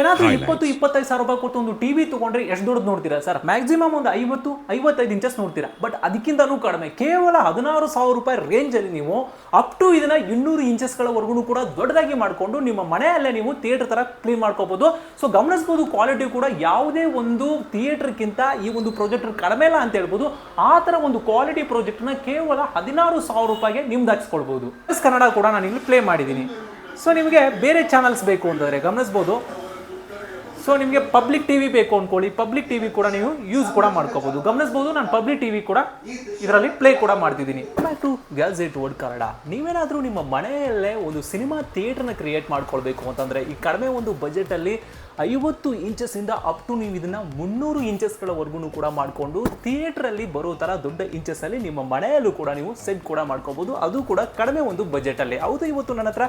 ಏನಾದ್ರೂ ಇಪ್ಪತ್ತು ಇಪ್ಪತ್ತೈದು ಸಾವಿರ ರೂಪಾಯಿ ಕೊಟ್ಟು ಒಂದು ಟಿವಿ ತಗೊಂಡ್ರೆ ಎಷ್ಟು ದೊಡ್ಡದು ನೋಡ್ತೀರಾ ಸರ್? ಮ್ಯಾಕ್ಸಿಮಮ್ ಒಂದು ಐವತ್ತು ಐವತ್ತೈದು ಇಂಚಸ್ ನೋಡ್ತೀರಾ? ಬಟ್ ಅದಕ್ಕಿಂತನೂ ಕಡಿಮೆ. ಕೇವಲ ಹದಿನಾರು ಸಾವಿರ ರೂಪಾಯಿ ರೇಂಜ್ ಅಲ್ಲಿ ನೀವು ಅಪ್ ಟು ಇದನ್ನ ಇನ್ನೂರು ಇಂಚಸ್ಗಳವರೆಗೂ ಕೂಡ ದೊಡ್ಡದಾಗಿ ಮಾಡಿಕೊಂಡು ನಿಮ್ಮ ಮನೆಯಲ್ಲೇ ನೀವು ಥಿಯೇಟರ್ ತರ ಕ್ಲೀನ್ ಮಾಡ್ಕೋಬಹುದು ಸೊ ಗಮನಿಸಬಹುದು ಕ್ವಾಲಿಟಿ ಕೂಡ ಯಾವುದೇ ಒಂದು ಥಿಯೇಟರ್ಗಿಂತ ಈ ಒಂದು ಪ್ರೊಜೆಕ್ಟರ್ ಕಡಿಮೆ ಇಲ್ಲ ಅಂತ ಹೇಳ್ಬೋದು. ಆ ತರ ಒಂದು ಕ್ವಾಲಿಟಿ ಪ್ರಾಜೆಕ್ಟ್ನ ಕೇವಲ ಹದಿನಾರು ಸಾವಿರ ರೂಪಾಯಿಗೆ ನಿಮ್ದು ಹಾಕ್ಸ್ಕೊಳ್ಬಹುದು ಕನ್ನಡ ಕೂಡ ನಾನು ಇಲ್ಲಿ ಪ್ಲೇ ಮಾಡಿದ್ದೀನಿ ಸೊ ನಿಮಗೆ ಬೇರೆ ಚಾನಲ್ಸ್ ಬೇಕು ಅಂತಂದ್ರೆ ಗಮನಿಸ್ಬೋದು. ಸೊ ನಿಮಗೆ ಪಬ್ಲಿಕ್ ಟಿವಿ ಬೇಕು ಅನ್ಕೊಳ್ಳಿ. ಪಬ್ಲಿಕ್ ಟಿವಿ ಕೂಡ ನೀವು ಯೂಸ್ ಕೂಡ ಮಾಡ್ಕೋಬಹುದು ಗಮನಿಸಬಹುದು ನಾನು ಪಬ್ಲಿಕ್ ಟಿವಿ ಕೂಡ ಇದರಲ್ಲಿ ಪ್ಲೇ ಕೂಡ ಮಾಡ್ತಿದ್ದೀನಿ. ಟು ಗ್ಯಾಜೆಟ್ ವರ್ಡ್ ಕನ್ನಡ ನೀವೇನಾದರೂ ನಿಮ್ಮ ಮನೆಯಲ್ಲೇ ಒಂದು ಸಿನಿಮಾ ಥಿಯೇಟ್ರನ್ನ ಕ್ರಿಯೇಟ್ ಮಾಡ್ಕೊಳ್ಬೇಕು ಅಂತಂದರೆ ಈ ಕಡಿಮೆ ಒಂದು ಬಜೆಟಲ್ಲಿ ಐವತ್ತು ಇಂಚಸ್ಸಿಂದ ಅಪ್ ಟು ನೀವು ಇದನ್ನು ಮುನ್ನೂರು ಇಂಚಸ್ಗಳವರೆಗೂ ಕೂಡ ಮಾಡಿಕೊಂಡು ಥಿಯೇಟ್ರಲ್ಲಿ ಬರೋ ಥರ ದೊಡ್ಡ ಇಂಚಸ್ಸಲ್ಲಿ ನಿಮ್ಮ ಮನೆಯಲ್ಲೂ ಕೂಡ ನೀವು ಸೆಟ್ ಕೂಡ ಮಾಡ್ಕೋಬೋದು ಅದು ಕೂಡ ಕಡಿಮೆ ಒಂದು ಬಜೆಟಲ್ಲಿ ಹೌದು, ಇವತ್ತು ನನ್ನ ಹತ್ರ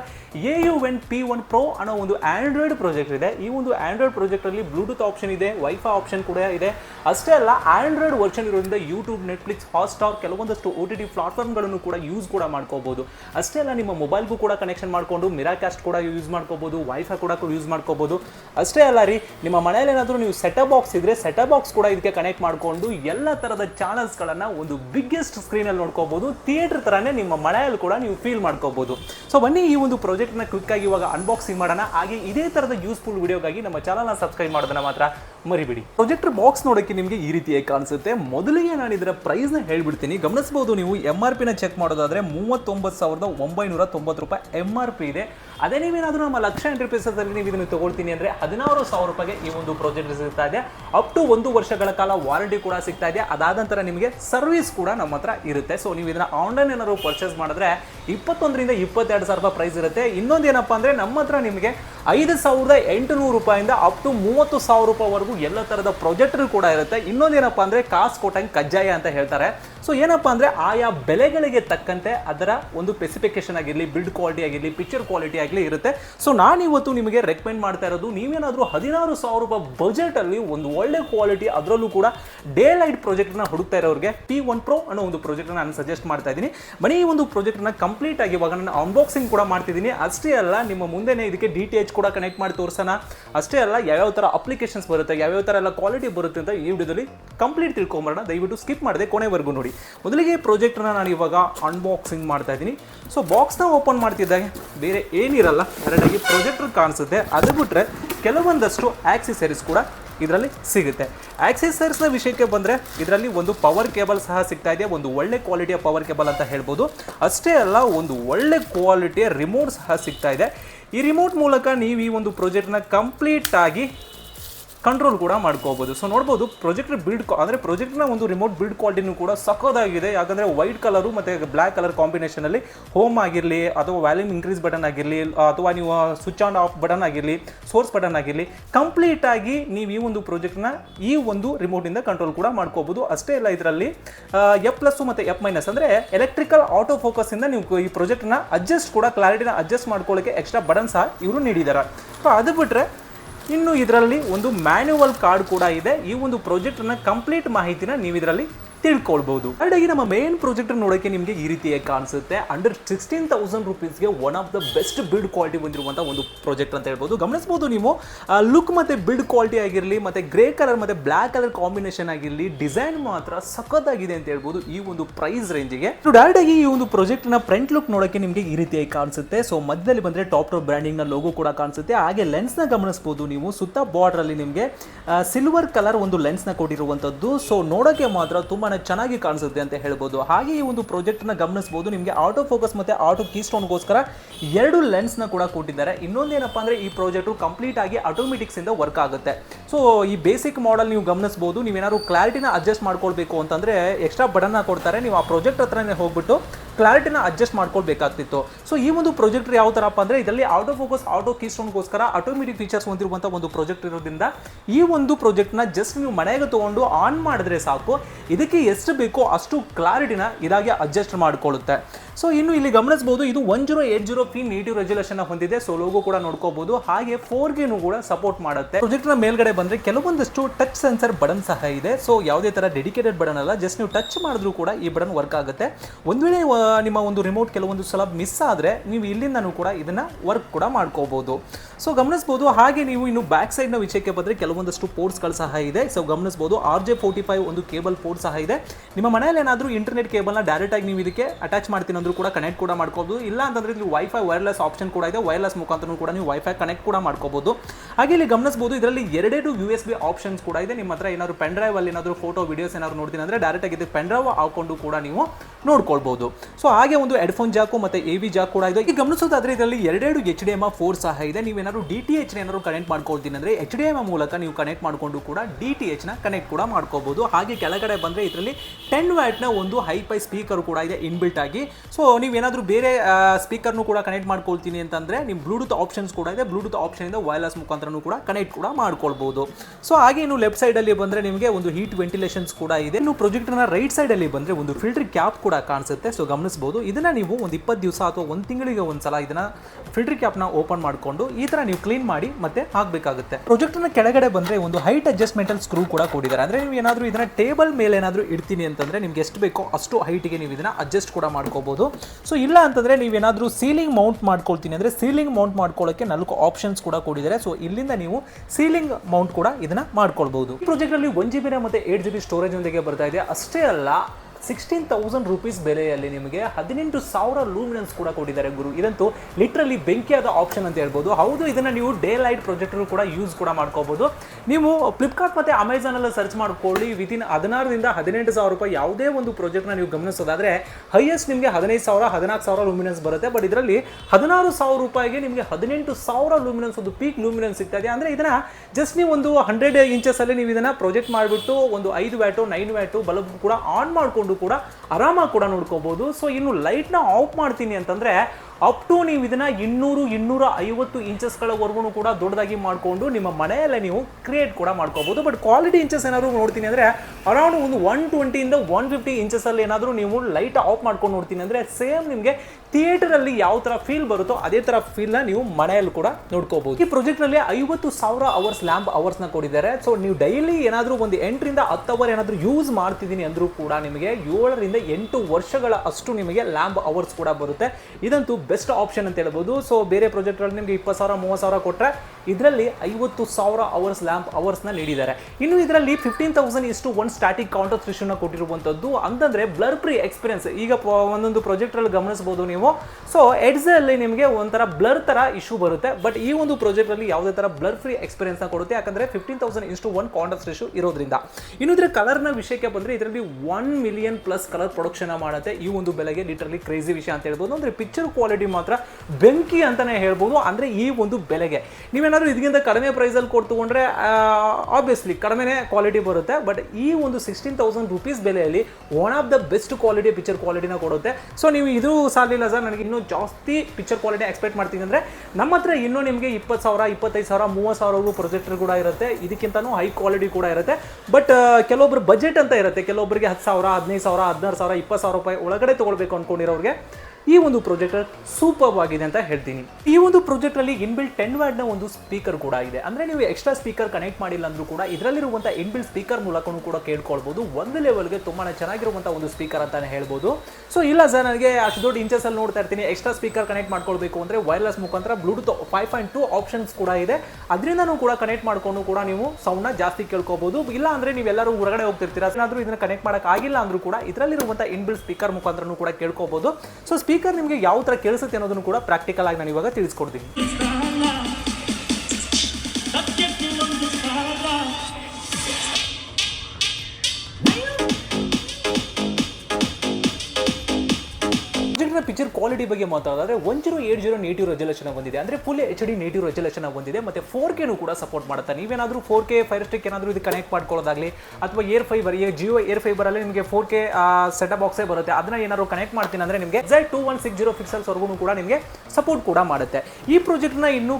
A U N P one pro ಅನ್ನೋ ಒಂದು ಆ್ಯಂಡ್ರಾಯ್ಡ್ ಪ್ರಾಜೆಕ್ಟ್ ಇದೆ. ಈ ಒಂದು ಆ್ಯಂಡ್ರಾಯ್ಡ್ ಪ್ರಾಜೆಕ್ಟಲ್ಲಿ ಬ್ಲೂಟೂತ್ ಆಪ್ಷನ್ ಇದೆ ವೈಫೈ ಆಪ್ಷನ್ ಕೂಡ ಇದೆ. ಅಷ್ಟೇ ಅಲ್ಲ ಆ್ಯಂಡ್ರಾಯ್ಡ್ ವರ್ಷನ್ ಇರೋದ್ರಿಂದ ಯೂಟ್ಯೂಬ್ ನೆಟ್ಫ್ಲಿಕ್ಸ್ ಹಾಟ್ಸ್ಟಾರ್ ಕೆಲವೊಂದಷ್ಟು ಓ ಟಿ ಟಿ ಪ್ಲಾಟ್ಫಾರ್ಮ್ಗಳನ್ನು ಕೂಡ ಯೂಸ್ ಕೂಡ ಮಾಡ್ಕೋಬಹುದು ಅಷ್ಟೇ ಅಲ್ಲ, ನಿಮ್ಮ ಮೊಬೈಲ್ಗೂ ಕೂಡ ಕನೆಕ್ಷನ್ ಮಾಡ್ಕೊಂಡು ಮಿರಾಕ್ಯಾಸ್ಟ್ ಕೂಡ ಯೂಸ್ ಮಾಡ್ಕೋಬಹುದು ವೈಫೈ ಕೂಡ ಯೂಸ್ ಮಾಡ್ಕೋಬಹುದು ಅಷ್ಟೇ ಅಲ್ಲ ರೀ, ನಿಮ್ಮ ಮನೆಯಲ್ಲಿ ಏನಾದರೂ ನೀವು ಸೆಟಪ್ ಬಾಕ್ಸ್ ಇದ್ರೆ ಸೆಟಪ್ ಬಾಕ್ಸ್ ಕೂಡ ಇದಕ್ಕೆ ಕನೆಕ್ಟ್ ಮಾಡಿಕೊಂಡು ಎಲ್ಲ ತರದ ಚಾನಲ್ಸ್ಗಳನ್ನ ಒಂದು ಬಿಗ್ಗೆಸ್ಟ್ ಸ್ಕ್ರೀನಲ್ಲಿ ನೋಡ್ಕೋಬಹುದು ಥಿಯೇಟರ್ ತರಾನೇ ನಿಮ್ಮ ಮನೆಯಲ್ಲಿ ಕೂಡ ನೀವು ಫೀಲ್ ಮಾಡ್ಕೋಬಹುದು ಸೊ ಬನ್ನಿ ಈ ಒಂದು ಪ್ರಾಜೆಕ್ಟ್ನ ಆಗಿ ಇವಾಗ ಅನ್ಬಾಕ್ಸಿಂಗ್ ಮಾಡೋಣ. ಹಾಗೆ ಇದೇ ತರದ ಯೂಸ್ಫುಲ್ ವಿಡಿಯೋಗಾಗಿ ನಮ್ಮ ಚಾನಲ್ನ ಸಬ್ಸ್ಕ್ರೈಬ್ ಮಾಡೋದನ್ನ ಮಾತ್ರ ಮರಿಬಿಡಿ. ಪ್ರೊಜೆಕ್ಟರ್ ಬಾಕ್ಸ್ ನೋಡೋಕ್ಕೆ ನಿಮಗೆ ಈ ರೀತಿಯಾಗಿ ಕಾಣಿಸುತ್ತೆ. ಮೊದಲಿಗೆ ನಾನು ಇದರ ಪ್ರೈಸ್ನ ಹೇಳ್ಬಿಡ್ತೀನಿ. ಗಮನಿಸಬಹುದು ನೀವು ಎಂ ಆರ್ ಪಿನ ಚೆಕ್ ಮಾಡೋದಾದ್ರೆ ಮೂವತ್ತೊಂಬತ್ತು ಸಾವಿರದ ಒಂಬೈನೂರ ತೊಂಬತ್ತು ರೂಪಾಯಿ ಎಂ ಆರ್ ಪಿ ಇದೆ. ಅದೇ ನೀವೇನಾದರೂ ನಮ್ಮ ಲಕ್ಷ ಎಂಟರ್ಪ್ರೈಸಲ್ಲಿ ನೀವು ಇದನ್ನು ತಗೊಳ್ತೀನಿ ಅಂದ್ರೆ ಹದಿನಾರು ಸಾವಿರ ರೂಪಾಯಿಗೆ ಈ ಒಂದು ಪ್ರಾಜೆಕ್ಟ್ ಸಿಗ್ತಾ ಇದೆ. ಅಪ್ ಟು ಒಂದು ವರ್ಷಗಳ ಕಾಲ ವಾರಂಟಿ ಕೂಡ ಸಿಗ್ತಾ ಇದೆ. ಅದಾದ ನಂತರ ನಿಮಗೆ ಸರ್ವಿಸ್ ಕೂಡ ನಮ್ಮ ಹತ್ರ ಇರುತ್ತೆ. ಸೊ ನೀವು ಇದನ್ನ ಆನ್ಲೈನ್ ಏನಾದ್ರು ಪರ್ಚೇಸ್ ಮಾಡಿದ್ರೆ ಇಪ್ಪತ್ತೊಂದರಿಂದ ಇಪ್ಪತ್ತೆರಡು ಸಾವಿರ ರೂಪಾಯಿ ಪ್ರೈಸ್ ಇರುತ್ತೆ. ಇನ್ನೊಂದು ಏನಪ್ಪ ಅಂದ್ರೆ ನಮ್ಮ ಹತ್ರ ನಿಮಗೆ ಐದು ಸಾವಿರದ ಎಂಟುನೂರು ರೂಪಾಯಿಂದ ಅಪ್ ಟು ಮೂವತ್ತು ಸಾವಿರ ರೂಪಾಯಿವರೆಗೂ ಎಲ್ಲ ತರದ ಪ್ರೊಜೆಕ್ಟರ್ ಕೂಡ ಇರುತ್ತೆ. ಇನ್ನೊಂದೇನಪ್ಪ ಅಂದ್ರೆ ಕಾಸು ಕೊಟ್ಟಂಗೆ ಕಜ್ಜಾಯ ಅಂತ ಹೇಳ್ತಾರೆ. ಸೊ ಏನಪ್ಪಾ ಅಂದ್ರೆ ಆಯಾ ಬೆಲೆಗಳಿಗೆ ತಕ್ಕಂತೆ ಅದರ ಒಂದು ಸ್ಪೆಸಿಫಿಕೇಶನ್ ಆಗಿರಲಿ ಬಿಲ್ಡ್ ಕ್ವಾಲಿಟಿ ಆಗಿರಲಿ ಪಿಕ್ಚರ್ ಕ್ವಾಲಿಟಿ ಆಗಲಿ ಇರುತ್ತೆ. ಸೊ ನಾನು ಇವತ್ತು ನಿಮಗೆ ರೆಕಮೆಂಡ್ ಮಾಡ್ತಾ ಇರೋದು, ನೀವೇನಾದರೂ ಹದಿನಾರು ಸಾವಿರ ರೂಪಾಯಿ ಬಜೆಟ್ ಅಲ್ಲಿ ಒಂದು ಒಳ್ಳೆ ಕ್ವಾಲಿಟಿ ಅದರಲ್ಲೂ ಕೂಡ ಡೇ ಲೈಟ್ ಪ್ರಾಜೆಕ್ಟ್ನ ಹುಡುಕ್ತಾ ಇರೋರಿಗೆ ಟಿ ಒನ್ ಪ್ರೋ ಅನ್ನೋ ಒಂದು ಪ್ರಾಜೆಕ್ಟ್ ನಾನು ಸಜೆಸ್ಟ್ ಮಾಡ್ತಾ ಇದ್ದೀನಿ. ಮನೆ ಈ ಒಂದು ಪ್ರಾಜೆಕ್ಟ್ನ ಕಂಪ್ಲೀಟ್ ಆಗಿ ಇವಾಗ ನಾನು ಅನ್ಬಾಕ್ಸಿಂಗ್ ಕೂಡ ಮಾಡ್ತಿದ್ದೀನಿ. ಅಷ್ಟೇ ಅಲ್ಲ, ನಿಮ್ಮ ಮುಂದೆನೇ ಇದಕ್ಕೆ ಡಿ ಟಿ ಎಚ್ ಕೂಡ ಕನೆಕ್ಟ್ ಮಾಡಿ ತೋರಿಸೋಣ. ಅಷ್ಟೇ ಅಲ್ಲ, ಯಾವ್ಯಾವ ಥರ ಅಪ್ಲಿಕೇಶನ್ಸ್ ಬರುತ್ತೆ, ಯಾವ್ಯಾವ ಥರ ಎಲ್ಲ ಕ್ವಾಲಿಟಿ ಬರುತ್ತೆ ಅಂತ ಈ ವಿಡಿಯೋದಲ್ಲಿ ಕಂಪ್ಲೀಟ್ ತಿಳ್ಕೊಂಬರೋಣ. ದಯವಿಟ್ಟು ಸ್ಕಿಪ್ ಮಾಡದೆ ಕೊನೆವರೆಗೂ ನೋಡಿ. ಮೊದಲಿಗೆ ಪ್ರಾಜೆಕ್ಟ್ನ ನಾನು ಇವಾಗ ಅನ್ಬಾಕ್ಸಿಂಗ್ ಮಾಡ್ತಾ ಇದ್ದೀನಿ. ಸೊ ಬಾಕ್ಸ್ನ ಓಪನ್ ಮಾಡ್ತಿದ್ದಾಗ ಬೇರೆ ಏನಿರಲ್ಲ ಎರಡಾಗಿ ಪ್ರೊಜೆಕ್ಟರ್ ಕಾಣಿಸುತ್ತೆ. ಅದು ಬಿಟ್ಟರೆ ಕೆಲವೊಂದಷ್ಟು ಆಕ್ಸೆಸರೀಸ್ ಕೂಡ ಇದರಲ್ಲಿ ಸಿಗುತ್ತೆ. ಆಕ್ಸೆಸರೀಸ್ನ ವಿಷಯಕ್ಕೆ ಬಂದರೆ ಇದರಲ್ಲಿ ಒಂದು ಪವರ್ ಕೇಬಲ್ ಸಹ ಸಿಗ್ತಾ ಇದೆ, ಒಂದು ಒಳ್ಳೆ ಕ್ವಾಲಿಟಿಯ ಪವರ್ ಕೇಬಲ್ ಅಂತ ಹೇಳ್ಬೋದು. ಅಷ್ಟೇ ಅಲ್ಲ, ಒಂದು ಒಳ್ಳೆ ಕ್ವಾಲಿಟಿಯ ರಿಮೋಟ್ ಸಹ ಸಿಗ್ತಾ ಇದೆ. ಈ ರಿಮೋಟ್ ಮೂಲಕ ನೀವು ಈ ಒಂದು ಪ್ರಾಜೆಕ್ಟ್ನ ಕಂಪ್ಲೀಟ್ ಆಗಿ ಕಂಟ್ರೋಲ್ ಕೂಡ ಮಾಡ್ಕೋಬಹುದು ಸೊ ನೋಡ್ಬೋದು ಪ್ರೊಜೆಕ್ಟರ್ ಬಿಲ್ಡ್ ಅಂದರೆ ಪ್ರೊಜೆಕ್ಟ್ನ ಒಂದು ರಿಮೋಟ್ ಬಿಲ್ಡ್ ಕ್ವಾಲಿಟಿನೂ ಕೂಡ ಸಕ್ಕೋದಾಗಿದೆ ಯಾಕಂದರೆ ವೈಟ್ ಕಲರು ಮತ್ತು ಬ್ಲ್ಯಾಕ್ ಕಲರ್ ಕಾಂಬಿನೇಷನಲ್ಲಿ ಹೋಮ್ ಆಗಿರಲಿ, ಅಥವಾ ವ್ಯಾಲ್ಯೂಮ್ ಇನ್ಕ್ರೀಸ್ ಬಟನ್ ಆಗಿರಲಿ, ಅಥವಾ ನೀವು ಸ್ವಿಚ್ ಆನ್ ಆಫ್ ಬಟನ್ ಆಗಿರಲಿ ಸೋರ್ಸ್ ಬಟನ್ ಆಗಿರಲಿ ಕಂಪ್ಲೀಟ್ ಆಗಿ ನೀವು ಈ ಒಂದು ಪ್ರಾಜೆಕ್ಟ್ನ ಈ ಒಂದು ರಿಮೋಟಿಂದ ಕಂಟ್ರೋಲ್ ಕೂಡ ಮಾಡ್ಕೋಬೋದು. ಅಷ್ಟೇ ಇಲ್ಲ ಇದರಲ್ಲಿ ಎಫ್ ಪ್ಲಸ್ ಮತ್ತು ಎಫ್ ಮೈನಸ್ ಅಂದರೆ ಎಲೆಕ್ಟ್ರಿಕಲ್ ಆಟೋ ಫೋಕಸಿಂದ ನೀವು ಈ ಪ್ರೊಜೆಕ್ಟ್ನ ಅಡ್ಜಸ್ಟ್ ಕೂಡ ಕ್ಲಾರಿಟಿನ ಅಡ್ಜಸ್ಟ್ ಮಾಡ್ಕೊಳ್ಳೋಕ್ಕೆ ಎಕ್ಸ್ಟ್ರಾ ಬಟನ್ ಸಹ ಇವರು ನೀಡಿದ್ದಾರೆ ಸೊ ಅದು ಬಿಟ್ಟರೆ ಇನ್ನು ಇದರಲ್ಲಿ ಒಂದು ಮ್ಯಾನ್ಯುವಲ್ ಕಾರ್ಡ್ ಕೂಡ ಇದೆ. ಈ ಒಂದು ಪ್ರಾಜೆಕ್ಟ್ನ ಕಂಪ್ಲೀಟ್ ಮಾಹಿತಿನ ನೀವು ಇದರಲ್ಲಿ ತಿಳ್ಕೊಳ್ಬಹುದು. ಹಾಗಾಗಿ ನಮ್ಮ ಮೇನ್ ಪ್ರಾಜೆಕ್ಟ್ ನೋಡಕ್ಕೆ ನಿಮಗೆ ಈ ರೀತಿಯಾಗಿ ಕಾಣಿಸುತ್ತೆ. Under sixteen thousand ರುಪೀಸ್ಗೆ one of the best build quality ಬಂದಿರುವಂಥ ಒಂದು ಪ್ರಾಜೆಕ್ಟ್ ಅಂತ ಹೇಳ್ಬೋದು. ಗಮನಿಸಬಹುದು ನೀವು ಲುಕ್ ಮತ್ತೆ ಬಿಲ್ಡ್ ಕ್ವಾಲಿಟಿ ಆಗಿರಲಿ, ಮತ್ತೆ ಗ್ರೇ ಕಲರ್ ಮತ್ತೆ ಬ್ಲಾಕ್ ಕಲರ್ ಕಾಂಬಿನೇಷನ್ ಆಗಿರಲಿ ಡಿಸೈನ್ ಮಾತ್ರ ಸಖತ್ತಾಗಿದೆ ಅಂತ ಹೇಳ್ಬೋದು ಈ ಒಂದು ಪ್ರೈಸ್ ರೇಂಜಿಗೆ ಡೈರೆಕ್ಟ್ ಆಗಿ ಈ ಒಂದು ಪ್ರಾಜೆಕ್ಟ್ನ ಫ್ರಂಟ್ ಲುಕ್ ನೋಡೋಕೆ ನಿಮಗೆ ಈ ರೀತಿಯಾಗಿ ಕಾಣಿಸುತ್ತೆ. ಸೊ ಮಧ್ಯದಲ್ಲಿ ಬಂದ್ರೆ ಟಾಪ್ ಟಾಪ್ನ ಲೋಗೋ ಕೂಡ ಕಾಣಿಸುತ್ತೆ. ಹಾಗೆ ಲೆನ್ಸ್ನ ಗಮನಿಸಬಹುದು ನೀವು. ಸುತ್ತ ಬಾರ್ಡರ್ ಅಲ್ಲಿ ನಿಮಗೆ ಸಿಲ್ವರ್ ಕಲರ್ ಒಂದು ಲೆನ್ಸ್ನ ಕೊಟ್ಟಿರುವಂತದ್ದು. ಸೊ ನೋಡೋಕೆ ಮಾತ್ರ ತುಂಬಾನೇ ಚೆನ್ನಾಗಿ ಕಾಣಿಸುತ್ತೆ ಅಂತ ಹೇಳ್ಬೋದು. ಹಾಗೆ ಈ ಒಂದು ಪ್ರಾಜೆಕ್ಟ್ನ ಗಮನಿಸ್ಬೋದು. ನಿಮಗೆ ಆಟೋ ಫೋಕಸ್ ಮತ್ತು ಆಟೋ ಕೀ ಸ್ಟೋನ್ಗೋಸ್ಕರ ಎರಡು ಲೆನ್ಸ್ನ ಕೂಡ ಕೊಟ್ಟಿದ್ದಾರೆ. ಇನ್ನೊಂದೇನಪ್ಪ ಅಂದ್ರೆ ಈ ಪ್ರಾಜೆಕ್ಟು ಕಂಪ್ಲೀಟ್ ಆಗಿ ಆಟೋಮೆಟಿಕ್ಸ್ ಇಂದ ವರ್ಕ್ ಆಗುತ್ತೆ. ಸೊ ಈ ಬೇಸಿಕ್ ಮಾಡಲ್ ನೀವು ಗಮನಿಸಬಹುದು ನೀವೇನಾದ್ರು ಕ್ಲಾರಿಟಿನ ಅಡ್ಜಸ್ಟ್ ಮಾಡ್ಕೊಳ್ಬೇಕು ಅಂತಂದ್ರೆ ಎಕ್ಸ್ಟ್ರಾ ಬಟನ್ ಕೊಡ್ತಾರೆ. ನೀವು ಆ ಪ್ರಾಜೆಕ್ಟ್ ಹತ್ರನೇ ಹೋಗ್ಬಿಟ್ಟು ಕ್ಲಾರಿಟಿನ ಅಡ್ಜಸ್ಟ್ ಮಾಡ್ಕೊಳ್ಬೇಕಾಗ್ತಿತ್ತು. ಸೊ ಈ ಒಂದು ಪ್ರಾಜೆಕ್ಟ್ ಯಾವ ಥರಪ್ಪ ಅಂದರೆ ಇದರಲ್ಲಿ ಆಟೋ ಫೋಕಸ್ ಆಟೋ ಕೀಸ್ಟೋನ್ಗೋಸ್ಕರ ಆಟೋಮೆಟಿಕ್ ಫೀಚರ್ಸ್ ಹೊಂದಿರುವಂಥ ಒಂದು ಪ್ರಾಜೆಕ್ಟ್ ಇರೋದ್ರಿಂದ ಈ ಒಂದು ಪ್ರಾಜೆಕ್ಟ್ನ ಜಸ್ಟ್ ನೀವು ಮನೆಗೆ ತೊಗೊಂಡು ಆನ್ ಮಾಡಿದ್ರೆ ಸಾಕು. ಇದಕ್ಕೆ ಎಷ್ಟು ಬೇಕೋ ಅಷ್ಟು ಕ್ಲಾರಿಟಿನ ಇದಾಗಿ ಅಡ್ಜಸ್ಟ್ ಮಾಡ್ಕೊಳ್ಳುತ್ತೆ. ಸೊ ಇನ್ನು ಇಲ್ಲಿ ಗಮನಿಸಬಹುದು, ಇದು one zero eight zero P native resolution ಹೊಂದಿದೆ. ಸೊ ಲೋಗೋ ಕೂಡ ನೋಡ್ಕೋಬಹುದು. ಹಾಗೆ ಫೋರ್ ಗೆನು ಕೂಡ ಸಪೋರ್ಟ್ ಮಾಡುತ್ತೆ. ಪ್ರೊಜೆಕ್ಟ್ ಮೇಲ್ಗಡೆ ಬಂದ್ರೆ ಕೆಲವೊಂದಷ್ಟು ಟಚ್ ಸೆನ್ಸರ್ ಬಟನ್ ಸಹ ಇದೆ. ಸೊ ಯಾವುದೇ ತರ ಡೆಡಿಕೇಟೆಡ್ ಬಟನ್ ಅಲ್ಲ ಜಸ್ಟ್ ನೀವು ಟಚ್ ಮಾಡಿದ್ರು ಕೂಡ ಈ ಬಟನ್ ವರ್ಕ್ ಆಗುತ್ತೆ. ಒಂದ್ ವೇಳೆ ನಿಮ್ಮ ಒಂದು ರಿಮೋಟ್ ಕೆಲವೊಂದು ಸಲ ಮಿಸ್ ಆದ್ರೆ, ನೀವು ಇಲ್ಲಿಂದನೂ ಕೂಡ ಇದನ್ನ ವರ್ಕ್ ಕೂಡ ಮಾಡ್ಕೋಬಹುದು. ಸೊ ಗಮನಿಸಬಹುದು, ಹಾಗೆ ನೀವು ಇನ್ನು ಬ್ಯಾಕ್ ಸೈಡ್ನ ವಿಷಯಕ್ಕೆ ಬಂದ್ರೆ ಕೆಲವೊಂದಷ್ಟು ಪೋರ್ಟ್ಸ್ಗಳು ಸಹ ಇದೆ. ಸೊ ಗಮನಿಸಬಹುದು ಆರ್ ಜೆ ಫೋರ್ಟಿ ಫೈವ್ ಒಂದು ಕೇಬಲ್ ಪೋರ್ಟ್ ಸಹ ಇದೆ. ನಿಮ್ಮ ಮನೆಯಲ್ಲಿ ಏನಾದರೂ ಇಂಟರ್ನೆಟ್ ಕೇಬಲ್ನ ಡೈರೆಕ್ಟ್ ಆಗಿ ನೀವು ಇದಕ್ಕೆ ಅಟ್ಯಾಚ್ ಮಾಡ್ತೀನಿ ಅಂದ್ರೂ ಕೂಡ ಕನೆಕ್ಟ್ ಕೂಡ ಮಾಡ್ಕೋಬಹುದು ಇಲ್ಲ ಅಂತಂದ್ರೆ ಇಲ್ಲಿ ವೈಫೈ ವೈರ್ಲೆಸ್ ಆಪ್ಷನ್ ಕೂಡ ಇದೆ. ವೈರ್ಲೆಸ್ ಮುಖಾಂತರ ಕೂಡ ನೀವು ವೈಫೈ ಕನೆಕ್ಟ್ ಕೂಡ ಮಾಡ್ಕೋಬಹುದು ಹಾಗೆ ಇಲ್ಲಿ ಗಮನಿಸಬಹುದು ಇದರಲ್ಲಿ ಎರಡೆರಡು ಯು ಎಸ್ ಬಿ ಆಪ್ಷನ್ಸ್ ಕೂಡ ಇದೆ. ನಿಮ್ಮ ಹತ್ರ ಏನಾದ್ರು ಪೆನ್ ಡ್ರೈವ್ ಅಲ್ಲಿ ಏನಾದರೂ ಫೋಟೋ ವಿಡಿಯೋಸ್ ಏನಾದ್ರು ನೋಡ್ತೀನಿ ಅಂದರೆ ಡೈರೆಕ್ಟ್ ಆಗಿ ಪೆನ್ ಡ್ರೈವ್ ಹಾಕೊಂಡು ಕೂಡ ನೀವು ನೋಡ್ಕೊಳ್ಬಹುದು ಸೊ ಹಾಗೆ ಒಂದು ಹೆಡ್ಫೋನ್ ಜಾಕು ಮತ್ತೆ ಎ ವಿ ಜಾಕ್ ಕೂಡ ಇದೆ. ಈಗ ಗಮನಿಸೋದಾದ್ರೆ ಇದರಲ್ಲಿ ಎರಡೆರಡು ಎಚ್ ಡಿ ಎಂ ಫೋರ್ ಸಹ ಇದೆ. ನೀವೇನಾದ್ರು ಡಿ ಟಿ ಎಚ್ ಏನಾದ್ರು ಕನೆಕ್ಟ್ ಮಾಡ್ಕೊಳ್ತೀನಿ ಅಂದ್ರೆ ಎಚ್ ಡಿ ಎಂ ಮೂಲಕ ನೀವು ಕನೆಕ್ಟ್ ಮಾಡಿಕೊಂಡು ಕೂಡ ಡಿ ಟಿ ಎಚ್ನ ಕನೆಕ್ಟ್ ಕೂಡ ಮಾಡ್ಕೋಬಹುದು ಹಾಗೆ ಕೆಳಗಡೆ ಬಂದ್ರೆ ಇದರಲ್ಲಿ ಟೆನ್ನ ಒಂದು ಹೈಫೈ ಸ್ಪೀಕರ್ ಕೂಡ ಇದೆ ಇನ್ಬಿಲ್ಟ್ ಆಗಿ. ಸೊ ಏನಾದರೂ ಬೇರೆ ಸ್ಪೀಕರ್ನು ಕೂಡ ಕನೆಕ್ಟ್ ಮಾಡ್ಕೊಳ್ತೀನಿ ಅಂತಂದ್ರೆ ನಿಮ್ಮ ಬ್ಲೂಟೂತ್ ಆಪ್ಷನ್ಸ್ ಕೂಡ ಇದೆ. ಬ್ಲೂಟೂತ್ ಆಪ್ಷನ್ ಇಂದ ವೈರ್ಲೆಸ್ ಮುಖಾಂತರನು ಕೂಡ ಕನೆಕ್ಟ್ ಕೂಡ ಮಾಡ್ಕೊಳ್ಬೋದು. ಸೊ ಹಾಗೆ ಇನ್ನು ಲೆಫ್ಟ್ ಸೈಡ್ ಅಲ್ಲಿ ಬಂದ್ರೆ ನಿಮಗೆ ಒಂದು ಹೀಟ್ ವೆಂಟಿಲೇಷನ್ಸ್ ಕೂಡ ಇದೆ. ಇನ್ನು ಪ್ರಾಜೆಕ್ಟ್ನ ರೈಟ್ ಸೈಡ್ ಅಲ್ಲಿ ಬಂದ್ರೆ ಒಂದು ಫಿಲ್ಟರ್ ಕ್ಯಾಪ್ ಕೂಡ ಕಾಣಿಸುತ್ತೆ. ಸೊ ಗಮನಿಸಬಹುದು ಇದನ್ನ ನೀವು ಒಂದು ಇಪ್ಪತ್ತು ದಿವಸ ಅಥವಾ ಒಂದು ತಿಂಗಳಿಗೆ ಒಂದ್ಸಲ ಇದನ್ನ ಫಿಲ್ಟರ್ ಕ್ಯಾಪ್ನ ಓಪನ್ ಮಾಡಿಕೊಂಡು ಈ ತರ ನೀವು ಕ್ಲೀನ್ ಮಾಡಿ ಮತ್ತೆ ಹಾಕಬೇಕಾಗುತ್ತೆ. ಪ್ರಾಜೆಕ್ಟ್ನ ಕೆಳಗಡೆ ಬಂದ್ರೆ ಒಂದು ಹೈಟ್ ಅಡ್ಜಸ್ಟ್ಮೆಂಟಲ್ ಸ್ಕ್ರೂ ಕೂಡ ಕೊಟ್ಟಿದ್ದಾರೆ. ಅಂದ್ರೆ ನೀವು ಏನಾದರೂ ಇದನ್ನ ಟೇಬಲ್ ಮೇಲೆ ಏನಾದರೂ ಇಡ್ತೀನಿ ಅಂತಂದ್ರೆ ನಿಮ್ಗೆ ಎಷ್ಟು ಬೇಕೋ ಅಷ್ಟು ಹೈಟಿಗೆ ನೀವು ಇದನ್ನು ಅಡ್ಜಸ್ಟ್ ಕೂಡ ಮಾಡ್ಕೋಬೋದು. ಸೊ ಇಲ್ಲ ಅಂತಂದರೆ ನೀವೇನಾದರೂ ಸೀಲಿಂಗ್ ಮೌಂಟ್ ಮಾಡ್ಕೊಳ್ತೀನಿ ಅಂದರೆ ಸೀಲಿಂಗ್ ಮೌಂಟ್ ಮಾಡ್ಕೊಳ್ಳೋಕೆ ನಾಲ್ಕು ಆಪ್ಷನ್ಸ್ ಕೂಡ ಕೊಟ್ಟಿದ್ದಾರೆ ಸೊ ಇಲ್ಲಿಂದ ನೀವು ಸೀಲಿಂಗ್ ಮೌಂಟ್ ಕೂಡ ಇದನ್ನು ಮಾಡ್ಕೊಳ್ಬೋದು. ಈ ಒನ್ ಜಿ ಬಿ ಮತ್ತು ಏಟ್ ಜಿ ಬಿ ಸ್ಟೋರೇಜ್ ಒಂದಿಗೆ ಬರ್ತಾ ಇದೆ ಅಷ್ಟೇ ಅಲ್ಲ ಸಿಕ್ಸ್ಟೀನ್ ತೌಸಂಡ್ ರುಪೀಸ್ ಬೆಲೆಯಲ್ಲಿ ನಿಮಗೆ ಹದಿನೆಂಟು ಸಾವಿರ ಲೂಮಿನನ್ಸ್ ಕೂಡ ಕೊಟ್ಟಿದ್ದಾರೆ ಗುರು. ಇದಂತೂ ಲಿಟ್ರಲಿ ಬೆಂಕಿಯಾದ ಆಪ್ಷನ್ ಅಂತ ಹೇಳ್ಬೋದು. ಹೌದು, ಇದನ್ನು ನೀವು ಡೇ ಲೈಟ್ ಪ್ರೊಜೆಕ್ಟರ್ ಕೂಡ ಯೂಸ್ ಕೂಡ ಮಾಡ್ಕೋಬಹುದು ನೀವು ಫ್ಲಿಪ್ಕಾರ್ಟ್ ಮತ್ತು ಅಮೆಝಾನಲ್ಲ ಸರ್ಚ್ ಮಾಡ್ಕೊಳ್ಳಿ. ವಿತಿನ್ ಹದಿನಾರರಿಂದ ಹದಿನೆಂಟು ಸಾವಿರ ರೂಪಾಯಿ ಯಾವುದೇ ಒಂದು ಪ್ರಾಜೆಕ್ಟ್ನ ನೀವು ಗಮನಿಸೋದಾದ್ರೆ ಹೈಯೆಸ್ಟ್ ನಿಮಗೆ ಹದಿನೈದು ಸಾವಿರ, ಹದಿನಾಲ್ಕು ಸಾವಿರ ಲೂಮಿನನ್ಸ್ ಬರುತ್ತೆ. ಬಟ್ ಇದರಲ್ಲಿ ಹದಿನಾರು ಸಾವಿರ ರೂಪಾಯಿಗೆ ನಿಮಗೆ ಹದಿನೆಂಟು ಸಾವಿರ ಲೂಮಿನನ್ಸ್, ಒಂದು ಪೀಕ್ ಲೂಮಿನನ್ಸ್ ಸಿಗ್ತಾ ಇದೆ. ಅಂದ್ರೆ ಇದನ್ನ ಜಸ್ಟ್ ನೀವು ಒಂದು ಹಂಡ್ರೆಡ್ ಇಂಚಸ್ ಅಲ್ಲಿ ನೀವು ಇದನ್ನ ಪ್ರೊಜೆಕ್ಟ್ ಮಾಡಿಬಿಟ್ಟು ಒಂದು ಐದು ವ್ಯಾಟು ನೈನ್ ವ್ಯಾಟು, ಬಲ್ಬ್ ಕೂಡ ಆನ್ ಮಾಡಿಕೊಂಡು ಕೂಡ ಆರಾಮಾಗಿ ಕೂಡ ನೋಡ್ಕೋಬೋದು. ಸೊ ಇನ್ನು ಲೈಟ್ನ ಆಫ್ ಮಾಡ್ತೀನಿ ಅಂತಂದ್ರೆ ಅಪ್ ಟು ನೀವು ಇದನ್ನ ಇನ್ನೂರು, ಇನ್ನೂರ ಐವತ್ತು ಇಂಚಸ್ಗಳವರೆಗೂ ಕೂಡ ದೊಡ್ಡದಾಗಿ ಮಾಡಿಕೊಂಡು ನಿಮ್ಮ ಮನೆಯಲ್ಲೇ ನೀವು ಕ್ರಿಯೇಟ್ ಕೂಡ ಮಾಡ್ಕೋಬಹುದು ಬಟ್ ಕ್ವಾಲಿಟಿ ಇಂಚಸ್ ಏನಾದರೂ ನೋಡ್ತೀನಿ ಅಂದ್ರೆ ಅರೌಂಡ್ ಒಂದು ಒನ್ ಟ್ವೆಂಟಿಯಿಂದ ಒನ್ ಫಿಫ್ಟಿ ಇಂಚಸ್ ಅಲ್ಲಿ ಏನಾದರೂ ನೀವು ಲೈಟ್ ಆಫ್ ಮಾಡ್ಕೊಂಡು ನೋಡ್ತೀನಿ ಅಂದ್ರೆ ಸೇಮ್ ನಿಮಗೆ ಥಿಯೇಟರ್ ಅಲ್ಲಿ ಯಾವ ತರ ಫೀಲ್ ಬರುತ್ತೋ ಅದೇ ತರ ಫೀಲ್ನ ನೀವು ಮನೆಯಲ್ಲಿ ಕೂಡ ನೋಡ್ಕೋಬಹುದು ಈ ಪ್ರಾಜೆಕ್ಟ್ನಲ್ಲಿ ಐವತ್ತು ಸಾವಿರ ಅವರ್ಸ್ ಲ್ಯಾಂಪ್ ಅವರ್ಸ್ನ ಕೊಟ್ಟಿದ್ದಾರೆ. ಸೊ, ನೀವು ಡೈಲಿ ಏನಾದರೂ ಒಂದು ಎಂಟರಿಂದ ಹತ್ತು ಅವರ್ ಏನಾದರೂ ಯೂಸ್ ಮಾಡ್ತಿದ್ದೀನಿ ಅಂದ್ರೂ ಕೂಡ ನಿಮಗೆ ಏಳರಿಂದ ಎಂಟು ವರ್ಷಗಳ ಅಷ್ಟು ನಿಮಗೆ ಲ್ಯಾಂಪ್ ಅವರ್ಸ್ ಕೂಡ ಬರುತ್ತೆ. ಇದಂತೂ ಬೆಸ್ಟ್ ಆಪ್ಷನ್ ಅಂತ ಹೇಳ್ಬೋದು. ಸೊ, ಬೇರೆ ಪ್ರಾಜೆಕ್ಟ್ಗಳಲ್ಲಿ ನಿಮಗೆ ಇಪ್ಪತ್ತು ಸಾವಿರ, ಮೂವತ್ತು ಸಾವಿರ ಕೊಟ್ಟರೆ ಇದರಲ್ಲಿ ಐವತ್ತು ಸಾವಿರ ಅವರ್ಸ್ ಲ್ಯಾಂಪ್ ಅವರ್ಸ್ನ ನೀಡಿದ್ದಾರೆ. ಇನ್ನು ಇದರಲ್ಲಿ ಫಿಫ್ಟೀನ್ ತೌಸಂಡ್ ಇಷ್ಟು ಒನ್ ಸ್ಟಾಟಿಕ್ ಕೌಂಟರ್ನ ಕೊಟ್ಟಿರುವಂಥದ್ದು. ಅಂತಂದರೆ ಬ್ಲರ್ ಫ್ರೀ ಎಕ್ಸ್ಪೀರಿಯನ್ಸ್ ಈಗ ಒಂದೊಂದು ಪ್ರಾಜೆಕ್ಟ್ರಲ್ಲಿ ಗಮನಿಸಬಹುದು ನೀವು. ಸೊ ಎಡ್ಸಲ್ಲಿ ನಿಮಗೆ ಒಂಥರ ಬ್ಲರ್ ತರ ಇಶ್ಯೂ ಬರುತ್ತೆ. ಬಟ್ ಈ ಒಂದು ಪ್ರಾಜೆಕ್ಟಲ್ಲಿ ಯಾವುದೇ ತರ ಬ್ಲರ್ ಫ್ರೀ ಎಕ್ಸ್ಪೀರಿಯನ್ಸ್ನ ಕೊಡುತ್ತೆ. ಯಾಕಂದ್ರೆ ಫಿಫ್ಟೀನ್ ತೌಸಂಡ್ ಇಷ್ಟು ಒನ್ ಕೌಂಟರ್ ಇಶ್ಯೂ ಇರೋದ್ರಿಂದ. ಇನ್ನು ಇದರ ಕಲರ್ನ ವಿಷಯಕ್ಕೆ ಬಂದ್ರೆ ಇದರಲ್ಲಿ one million plus colour production ಮಾಡುತ್ತೆ. ಈ ಒಂದು ಬೆಲೆಗೆ ಲಿಟ್ರಲಿ ಕ್ರೇಜಿ ವಿಷಯ ಅಂತ ಹೇಳ್ಬೋದು. ಅಂದ್ರೆ ಪಿಕ್ಚರ್ ಕ್ವಾಲಿಟಿ ಮಾತ್ರ ಬೆಂಕಿ ಅಂತಾನೆ ಹೇಳ್ಬೋದು. ಅಂದ್ರೆ ಈ ಒಂದು ಬೆಲೆಗೆ. ನೀವೇನಾದ್ರೂ ಇದಕ್ಕಿಂತ ಕಡಿಮೆ ಪ್ರೈಸಲ್ಲಿ ಕೊಟ್ಟು ತೊಗೊಂಡ್ರೆ ಆಬ್ವಿಯಸ್ಲಿ ಕಡಿಮೆನೇ ಕ್ವಾಲಿಟಿ ಬರುತ್ತೆ. ಬಟ್ ಈ ಒಂದು ಸಿಕ್ಸ್ಟೀನ್ ತೌಸಂಡ್ ರುಪೀಸ್ ಬೆಲೆಯಲ್ಲಿ one of the best quality picture ಕ್ವಾಲಿಟಿನ ಕೊಡುತ್ತೆ. ಸೊ ನೀವು ಇದು ಸಾಲಿಲ್ಲ ಸರ್ ನನಗೆ ಇನ್ನೂ ಜಾಸ್ತಿ ಪಿಕ್ಚರ್ ಕ್ವಾಲಿಟಿ ಎಕ್ಸ್ಪೆಕ್ಟ್ ಮಾಡ್ತೀನಿ ಅಂದರೆ, ನಮ್ಮ ಹತ್ರ ಇನ್ನೂ ನಿಮಗೆ ಇಪ್ಪತ್ತು ಸಾವಿರ, ಇಪ್ಪತ್ತೈದು ಸಾವಿರ, ಮೂವತ್ತು ಸಾವಿರವರೆಗೂ ಪ್ರೊಜೆಕ್ಟರ್ ಕೂಡ ಇರುತ್ತೆ. ಇದಕ್ಕಿಂತನೂ ಹೈ ಕ್ವಾಲಿಟಿ ಕೂಡ ಇರುತ್ತೆ. ಬಟ್ ಕೆಲವೊಬ್ರು ಬಜೆಟ್ ಅಂತ ಇರುತ್ತೆ. ಕೆಲವೊಬ್ಬರಿಗೆ ಹತ್ತು ಸಾವಿರ, ಹದಿನೈದು ಸಾವಿರ, ಹದಿನಾರು ಸಾವಿರ, ಇಪ್ಪತ್ತು ಸಾವಿರ ರೂಪಾಯಿ ಒಳಗಡೆ ತೊಗೊಳ್ಬೇಕು ಅಂದ್ಕೊಂಡಿರೋರಿಗೆ ಈ ಒಂದು ಪ್ರೊಜೆಕ್ಟರ್ ಸೂಪರ್ ಆಗಿದೆ ಅಂತ ಹೇಳ್ತೀನಿ. ಈ ಒಂದು ಪ್ರಾಜೆಕ್ಟ್ ಅಲ್ಲಿ ಇನ್ಬಿಲ್ ಟೆನ್ ವ್ಯಾಟ್ನ ಒಂದು ಸ್ಪೀಕರ್ ಕೂಡ ಇದೆ. ಅಂದ್ರೆ ನೀವು ಎಕ್ಸ್ಟ್ರಾ ಸ್ಪೀಕರ್ ಕನೆಕ್ಟ್ ಮಾಡಿಲ್ಲ ಅಂದ್ರೂ ಕೂಡ ಇದರಲ್ಲಿರುವಂಥ ಇನ್ಬಿಲ್ ಸ್ಪೀಕರ್ ಮೂಲಕನೂ ಕೂಡ ಕೇಳ್ಕೊಳ್ಬಹುದು ಒಂದು ಲೆವೆಲ್ಗೆ ತುಂಬಾ ಚೆನ್ನಾಗಿರುವಂಥ ಒಂದು ಸ್ಪೀಕರ್ ಅಂತಾನೆ ಹೇಳ್ಬೋದು. ಸೊ ಇಲ್ಲ ಸರ್ ನನಗೆ ಅಷ್ಟು ದೊಡ್ಡ ಇಂಚಸ್ ಅಲ್ಲಿ ನೋಡ್ತಾ ಇರ್ತೀನಿ. ಎಕ್ಸ್ಟ್ರಾ ಸ್ಪೀಕರ್ ಕನೆಕ್ಟ್ ಮಾಡ್ಕೊಳ್ಬೇಕು ಅಂದ್ರೆ ವೈರ್ಲೆಸ್ ಮುಖಾಂತರ Bluetooth five point two options ಕೂಡ ಇದೆ. ಅದರಿಂದನೂ ಕೂಡ ಕನೆಕ್ಟ್ ಮಾಡ್ಕೊಂಡು ಕೂಡ ನೀವು ಸೌಂಡ್ನ ಜಾಸ್ತಿ ಕೇಳ್ಕೋಬಹುದು ಇಲ್ಲ ಅಂದ್ರೆ ನೀವೆಲ್ಲರೂ ಹೊರಗಡೆ ಹೋಗ್ತಿರ್ತೀರಾ. ಏನಾದರೂ ಇದನ್ನ ಕನೆಕ್ಟ್ ಮಾಡೋಕ್ಕಾಗಿಲ್ಲ ಅಂದ್ರೂ ಕೂಡ ಇದರಲ್ಲಿರುವಂಥ ಇನ್ಬಿಲ್ ಸ್ಪೀಕರ್ ಮುಖಾಂತರನೂ ಕೂಡ ಕೇಳ್ಕೋಬಹುದು ಸೊ ಸ್ಪೀಕರ್ ನಿಮಗೆ ಯಾವ ತರ ಕೇಳಿಸುತ್ತೆ ಅನ್ನೋದನ್ನು ಕೂಡ ಪ್ರಾಕ್ಟಿಕಲ್ ಆಗಿ ನಾನು ಇವಾಗ ತಿಳಿಸ್ಕೊಡ್ತೀನಿ. ಕ್ವಾಲಿಟಿ ಬಗ್ಗೆ ಮಾತಾಡೋದಾದ್ರೆ one zero eight zero native ಬಂದಿದೆ. ಅಂದ್ರೆ full H D native resolution ಬಂದಿದೆ. ಮತ್ತೆ ಫೋರ್ ಕೆನು ಕೂಡ ಸಪೋರ್ಟ್ ಮಾಡುತ್ತೆ. ನೀವೇನಾದರೂ ಫೋರ್ ಕೆ ಫೈರ್ ಸ್ಟಿಕ್ ಏನಾದರೂ ಇದು ಕನೆಕ್ಟ್ ಮಾಡ್ಕೊಳ್ಳೋದಾಗಲಿ, ಅಥವಾ ಏರ್ ಫೈಬರ್ ಈ ಜಿಯೋ ಏರ್ ಫೈಬರ್ ಅಲ್ಲಿ ನಿಮಗೆ ಫೋರ್ ಕೆ ಸೆಟ್ ಬಾಕ್ಸೇ ಬರುತ್ತೆ. ಅದನ್ನ ಏನಾದ್ರು ಕನೆಕ್ಟ್ ಮಾಡ್ತೀನಿ ಅಂದ್ರೆ ನಿಮಗೆ exact two one six zero pixels ವರ್ಗೂ ಕೂಡ ನಿಮಗೆ ಸಪೋರ್ಟ್ ಕೂಡ ಮಾಡುತ್ತೆ. ಈ ಪ್ರಾಜೆಕ್ಟ್ ಇನ್ನೂ